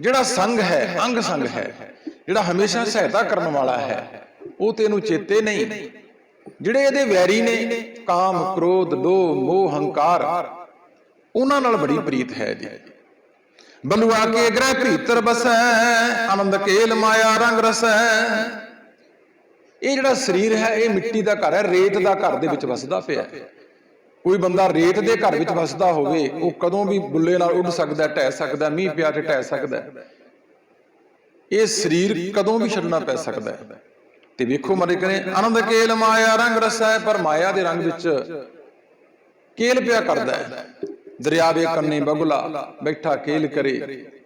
ਜਿਹੜਾ ਸੰਗ ਹੈ, ਅੰਗ ਸੰਗ ਹੈ, ਜਿਹੜਾ ਹਮੇਸ਼ਾ ਸਹਾਇਤਾ ਕਰਨ ਵਾਲਾ ਹੈ, ਉਹ ਤੇ ਚੇਤੇ ਨਹੀਂ। ਜਿਹੜੇ ਇਹਦੇ ਵੈਰੀ ਨੇ, ਕਾਮ, ਕ੍ਰੋਧ, ਲੋਭ, ਮੋਹ, ਹੰਕਾਰ, ਉਹਨਾਂ ਨਾਲ ਬੜੀ ਪ੍ਰੀਤ ਹੈ ਜੀ। ਬਲੂਆ ਕੇ ਗ੍ਰਹਿ ਭੀਤਰ ਬਸੈ, ਆਨੰਦ ਕੇਲ ਮਾਇਆ ਰੰਗ ਰਸੈ। ਇਹ ਜਿਹੜਾ ਸਰੀਰ ਹੈ, ਇਹ ਮਿੱਟੀ ਦਾ ਘਰ ਹੈ, ਰੇਤ ਦਾ ਘਰ ਦੇ ਵਿੱਚ ਵਸਦਾ ਪਿਆ ਹੈ। ਕੋਈ ਬੰਦਾ ਰੇਤ ਦੇ ਘਰ ਵਿੱਚ ਵਸਦਾ ਹੋਵੇ, ਉਹ ਕਦੋਂ ਵੀ ਬੁੱਲੇ ਨਾਲ ਉੱਡ ਸਕਦਾ ਟਹਿ ਸਕਦਾ ਮੀਂਹ ਪਿਆ ਤੇ ਢਹਿ ਸਕਦਾ ਇਹ ਸਰੀਰ ਕਦੋਂ ਵੀ ਛੱਡਣਾ ਪੈ ਸਕਦਾ ਹੈ। ਤੇ ਵੇਖੋ ਮਰੇ ਕਹਿੰਦੇ ਆਨੰਦ ਕੇਲ ਮਾਇਆ ਰੰਗ ਰਸਾ ਹੈ ਪਰ ਮਾਇਆ ਦੇ ਰੰਗ ਵਿੱਚ ਕੇਲ ਪਿਆ ਕਰਦਾ ਹੈ। ਦਰਿਆਵੇ ਕੰਨੇ ਬਗੁਲਾ, ਬੈਠਾ ਕੇਲ ਕਰੇ।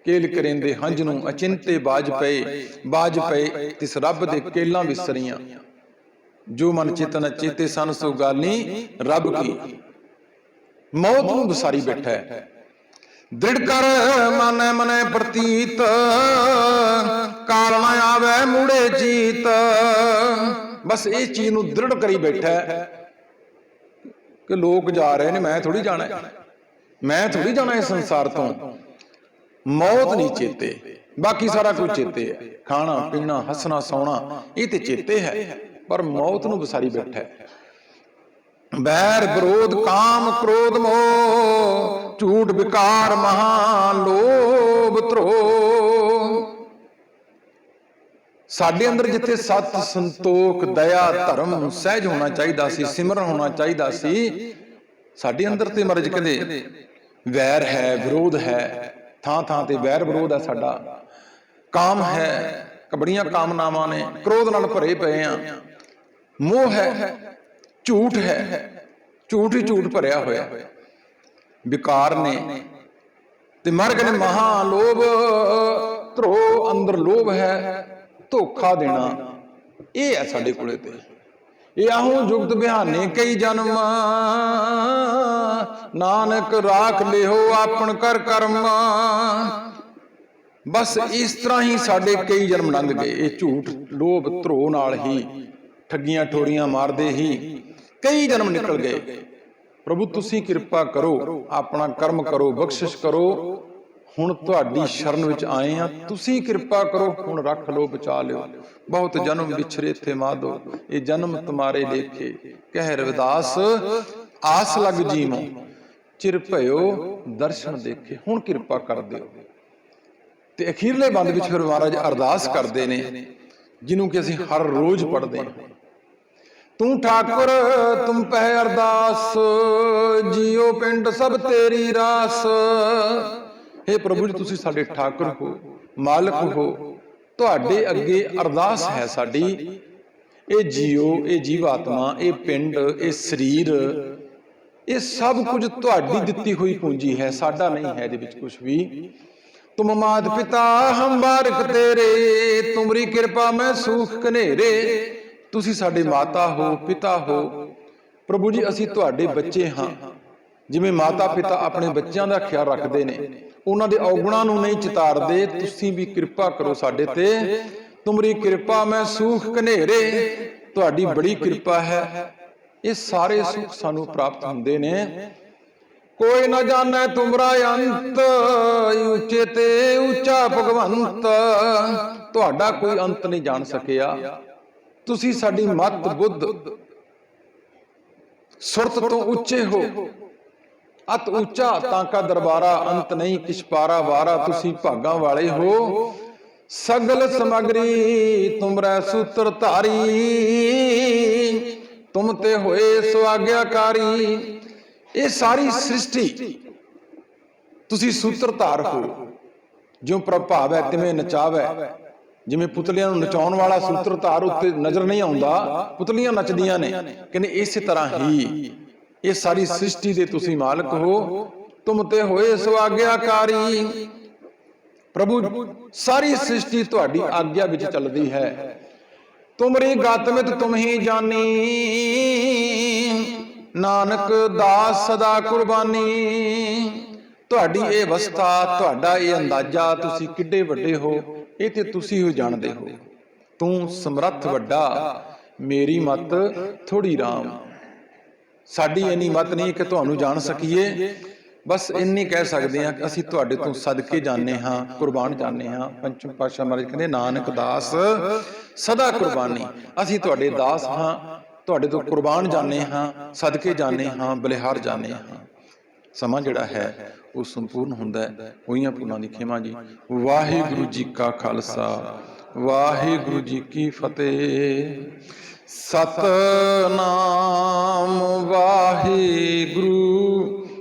ਕੇਲ ਕਰੇਂਦੇ ਹੰਝ ਨੂੰ ਅਚਿੰਤੇ ਬਾਜ ਪਏ ਬਾਜ ਪਏ ਤਿਸ ਰੱਬ ਦੇ ਕੇਲਾਂ ਵਿਸਰੀਆਂ। ਜੋ ਮਨ ਚੇਤਨ ਚੇਤੇ ਸਨ, ਸੋ ਗਾਲੀ ਰੱਬ ਕੀ। ਮੌਤ ਨੂੰ ਵਿਸਾਰੀ ਬੈਠਾ ਹੈ। ਦ੍ਰਿੜ ਕਰ ਮਨੈ ਮਨੈ ਪ੍ਰਤੀਤ ਕਾਲ ਨਾ ਆਵੇ ਮੂੜੇ ਜੀਤ। ਬਸ ਇਹ ਚੀਜ਼ ਨੂੰ ਦ੍ਰਿੜ ਕਰੀ ਬੈਠਾ ਹੈ ਕਿ ਲੋਕ ਜਾ ਰਹੇ ਨੇ, ਮੈਂ ਥੋੜੀ ਜਾਣਾ ਮੈਂ ਥੋੜੀ ਜਾਣਾ ਇਸ ਸੰਸਾਰ ਤੋਂ। ਮੌਤ ਨਹੀਂ ਚੇਤੇ। ਬਾਕੀ ਸਾਰਾ ਕੁਝ ਚੇਤੇ ਹੈ। ਖਾਣਾ, ਪੀਣਾ, ਹੱਸਣਾ, ਸੌਣਾ, ਇਹ ਤੇ ਚੇਤੇ ਹੈ। ਪਰ ਮੌਤ ਨੂੰ ਵਿਸਾਰੀ ਬੈਠਾ ਹੈ। ਬੈਰ ਵਿਰੋਧ, ਕਾਮ ਕ੍ਰੋਧ, ਮੋਹ। ਝੂਠ, ਵਿਕਾਰ ਮਹਾ ਲੋਭ ਧਰੋ ਸਾਡੇ ਅੰਦਰ ਜਿੱਥੇ ਸਤ ਸੰਤੋਖ, ਦਇਆ, ਧਰਮ ਸਹਿਜ ਹੋਣਾ ਚਾਹੀਦਾ ਸੀ, ਸਿਮਰਨ ਹੋਣਾ ਚਾਹੀਦਾ ਸੀ, ਸਾਡੇ ਅੰਦਰ ਤੇ ਮਰਜ ਕਹਿੰਦੇ ਵੈਰ ਹੈ, ਵਿਰੋਧ ਹੈ, ਥਾਂ ਥਾਂ ਤੇ ਵੈਰ ਵਿਰੋਧ ਹੈ ਸਾਡਾ। ਕਾਮ ਹੈ, ਕਬੜੀਆਂ ਕਾਮਨਾਵਾਂ ਨੇ, ਕ੍ਰੋਧ ਨਾਲ ਭਰੇ ਪਏ ਆ ਮੋਹ ਹੈ, ਝੂਠ ਹੈ, ਝੂਠ ਹੀ ਝੂਠ ਭਰਿਆ ਹੋਇਆ। ਵਿਕਾਰ ਨੇ ਤੇ ਮਰਗ ਨੇ ਮਹਾ ਲੋਭ ਧਰੋ ਅੰਦਰ ਲੋਭ ਹੈ, ਧੋਖਾ ਦੇਣਾ। ਇਹ ਹੈ ਸਾਡੇ ਕੋਲੇ ਤੇ। ਇਹ ਆਹੋ ਜੁਗਤ ਬਿਹਾਨੇ ਕਈ ਜਨਮ। ਨਾਨਕ ਰਾਖ ਲਿਓ ਆਪਣ ਕਰ ਕਰਮ। ਬਸ ਇਸ ਤਰ੍ਹਾਂ ਹੀ ਸਾਡੇ ਕਈ ਜਨਮ ਲੰਘ ਗਏ ਇਹ ਝੂਠ ਲੋਭ ਧਰੋ ਨਾਲ ਹੀ ਠੱਗੀਆਂ ਠੋਰੀਆਂ ਮਾਰਦੇ ਹੀ ਕਈ ਜਨਮ ਨਿਕਲ ਗਏ। ਪ੍ਰਭੂ ਤੁਸੀਂ ਕਿਰਪਾ ਕਰੋ। ਆਪਣਾ ਕਰਮ ਕਰੋ ਬਖਸ਼ਿਸ਼ ਕਰੋ। ਹੁਣ ਤੁਹਾਡੀ ਸ਼ਰਨ ਵਿੱਚ ਆਏ ਆ ਤੁਸੀਂ ਕਿਰਪਾ ਕਰੋ ਹੁਣ ਰੱਖ ਲੋ ਬਚਾ ਲਿਓ। ਬਹੁਤ ਜਨਮ ਵਿਛਰੇ ਥੇ ਮਾਧੋ ਇਹ ਜਨਮ ਤੁਮਾਰੇ ਲੇਖੇ ਕਹਿ ਰਵਿਦਾਸ ਆਸ ਲੱਗ ਜੀਵੋ। ਚਿਰ ਭਇਓ ਦਰਸ਼ਨ ਦੇਖੇ। ਹੁਣ ਕਿਰਪਾ ਕਰ ਦਿਓ ਤੇ ਅਖੀਰਲੇ ਬੰਦ ਵਿੱਚ ਫਿਰ ਮਹਾਰਾਜ ਅਰਦਾਸ ਕਰਦੇ ਨੇ ਜਿਹਨੂੰ ਕਿ ਅਸੀਂ ਹਰ ਰੋਜ਼ ਪੜ੍ਹਦੇ ਹਾਂ। ਤੂੰ ਠਾਕੁਰ ਤੁਮ ਪਹਿ ਅਰਦਾਸ ਜੀਉ ਪਿੰਡ ਸਭ ਤੇਰੀ ਰਾਸ। हे ਪ੍ਰਭੂ ਜੀ, ਤੁਸੀਂ ਸਾਡੇ ਠਾਕੁਰ ਹੋ, ਮਾਲਕ ਹੋ। ਤੁਹਾਡੇ ਅੱਗੇ ਅਰਦਾਸ ਹੈ ਸਾਡੀ। ਇਹ ਜੀਉ ਇਹ ਜੀਵਾਤਮਾ, ਇਹ ਪਿੰਡ, ਇਹ ਸਰੀਰ, ਇਹ ਸਭ ਕੁਝ ਤੁਹਾਡੀ ਦਿੱਤੀ ਹੋਈ ਪੂੰਜੀ ਹੈ। ਸਾਡਾ ਨਹੀਂ ਹੈ ਇਹਦੇ ਵਿੱਚ ਕੁਝ ਵੀ। ਤੁਮ ਮਾਤ ਪਿਤਾ, ਹਮ ਬਾਰਕ ਤੇਰੇ, ਤੁਮਰੀ ਕਿਰਪਾ ਮੈਂ ਸੁਖ ਕਨੇਰੇ ਤੁਸੀਂ ਸਾਡੇ ਮਾਤਾ ਹੋ, ਪਿਤਾ ਹੋ। ਪ੍ਰਭੂ ਜੀ, ਅਸੀਂ ਤੁਹਾਡੇ ਬੱਚੇ ਹਾਂ। ਜਿਵੇਂ ਮਾਤਾ ਪਿਤਾ ਆਪਣੇ ਬੱਚਿਆਂ ਦਾ ਖਿਆਲ ਰੱਖਦੇ ਨੇ ਉਹਨਾਂ ਦੇ ਔਗੁਣਾਂ ਨੂੰ ਨਹੀਂ ਚਿਤਾਰਦੇ ਤੁਸੀਂ ਵੀ ਕਿਰਪਾ ਕਰੋ ਸਾਡੇ ਤੇ। ਤੁਮਰੀ ਕਿਰਪਾ ਮੈਂ ਸੁਖ ਕਨੇਰੇ ਤੁਹਾਡੀ ਬੜੀ ਕਿਰਪਾ ਹੈ। ਇਹ ਸਾਰੇ ਸੁਖ ਸਾਨੂੰ ਪ੍ਰਾਪਤ ਹੁੰਦੇ ਨੇ। ਕੋਈ ਨਾ ਜਾਣੈ ਤੁਮਰਾ ਅੰਤ ਉੱਚੇ ਤੇ ਉੱਚਾ ਭਗਵੰਤ। ਤੁਹਾਡਾ ਕੋਈ ਅੰਤ ਨਹੀਂ ਜਾਣ ਸਕਿਆ। ਤੁਸੀਂ ਸਾਡੀ ਮਤ ਬੁੱਧ। ਸੁਰਤ ਤੋਂ ਉੱਚੇ ਹੋ। ਅਤ ਉੱਚਾ ਤਾਂ ਕਾ ਦਰਬਾਰਾ, ਅੰਤ ਨਹੀਂ ਕਿਛ ਪਾਰਾ ਵਾਰਾ, ਤੁਸੀਂ ਭਾਗਾਂ ਵਾਲੇ ਹੋ। ਸਗਲ ਸਮਗਰੀ ਤੁਮਰੈ ਸੂਤਰ ਧਾਰੀ। ਤੁਮ ਤੇ ਹੋਏ ਸੁਆਗਿਆਕਾਰੀ। ਇਹ ਸਾਰੀ ਸ੍ਰਿਸ਼ਟੀ, ਤੁਸੀਂ ਸੂਤਰਧਾਰ ਹੋ। ਜਿਉ ਪ੍ਰਭਾਵ ਹੈ, ਤਿਵੇਂ ਨਚਾਵੈ ਜਿਵੇਂ ਪੁਤਲੀਆਂ ਨੂੰ ਨਚਾਉਣ ਵਾਲਾ ਸੂਤਰ ਧਾਰ ਉੱਤੇ ਨਜ਼ਰ ਨਹੀਂ ਆਉਂਦਾ, ਪੁਤਲੀਆਂ ਨੱਚਦੀਆਂ ਨੇ ਕਹਿੰਦੇ ਇਸੇ ਤਰ੍ਹਾਂ ਹੀ। ਇਹ ਸਾਰੀ ਸ੍ਰਿਸ਼ਟੀ ਦੇ ਤੁਸੀਂ ਮਾਲਕ ਹੋ। ਤੁਮ ਤੇ ਹੋਏ ਸੁਆਗਿਆਕਾਰੀ ਪ੍ਰਭੂ, ਸਾਰੀ ਸ੍ਰਿਸ਼ਟੀ ਤੁਹਾਡੀ ਆਗਿਆ ਵਿੱਚ ਚੱਲਦੀ ਹੈ। ਤੁਮਰੀ ਗਤ ਤੁਮ ਹੀ ਜਾਣੀ। ਨਾਨਕ ਦਾਸ ਸਦਾ ਕੁਰਬਾਨੀ। ਤੁਹਾਡੀ ਇਹ ਅਵਸਥਾ, ਤੁਹਾਡਾ ਇਹ ਅੰਦਾਜ਼ਾ ਤੁਸੀਂ ਕਿੱਡੇ ਵੱਡੇ ਹੋ, ਇਹ ਤੇ ਤੁਸੀਂ ਹੀ ਜਾਣਦੇ ਹੋ। ਤੂੰ ਸਮਰੱਥ ਵੱਡਾ। ਮੇਰੀ ਮਤ ਥੋੜੀ ਰਾਮ। ਸਾਡੀ ਇੰਨੀ ਮਤ ਨਹੀਂ ਕਿ ਤੁਹਾਨੂੰ ਜਾਣ ਸਕੀਏ। ਬਸ ਇੰਨੀ ਕਹਿ ਸਕਦੇ ਹਾਂ ਕਿ ਅਸੀਂ ਤੁਹਾਡੇ ਤੋਂ ਸਦਕੇ ਜਾਂਦੇ ਹਾਂ ਕੁਰਬਾਨ ਜਾਂਦੇ ਹਾਂ। ਪੰਚਮ ਪਾਤਸ਼ਾਹ ਮਹਾਰਾਜ ਕਹਿੰਦੇ ਨਾਨਕ ਦਾਸ ਸਦਾ ਕੁਰਬਾਨੀ ਅਸੀਂ ਤੁਹਾਡੇ ਦਾਸ ਹਾਂ ਤੁਹਾਡੇ ਤੋਂ ਕੁਰਬਾਨ ਜਾਂਦੇ ਹਾਂ ਸਦਕੇ ਜਾਂਦੇ ਹਾਂ ਬਲਿਹਾਰ ਜਾਂਦੇ ਹਾਂ। ਸਮਾਂ ਜਿਹੜਾ ਹੈ ਉਹ ਸੰਪੂਰਨ ਹੁੰਦਾ ਹੈ। ਹੋਈਆਂ ਪੁਨਾਂ ਦੀ ਖੇਮਾ ਜੀ। ਵਾਹਿਗੁਰੂ ਜੀ ਕਾ ਖਾਲਸਾ। ਵਾਹਿਗੁਰੂ ਜੀ ਕੀ ਫਤਿਹ। ਸਤਨਾਮ ਵਾਹਿਗੁਰੂ।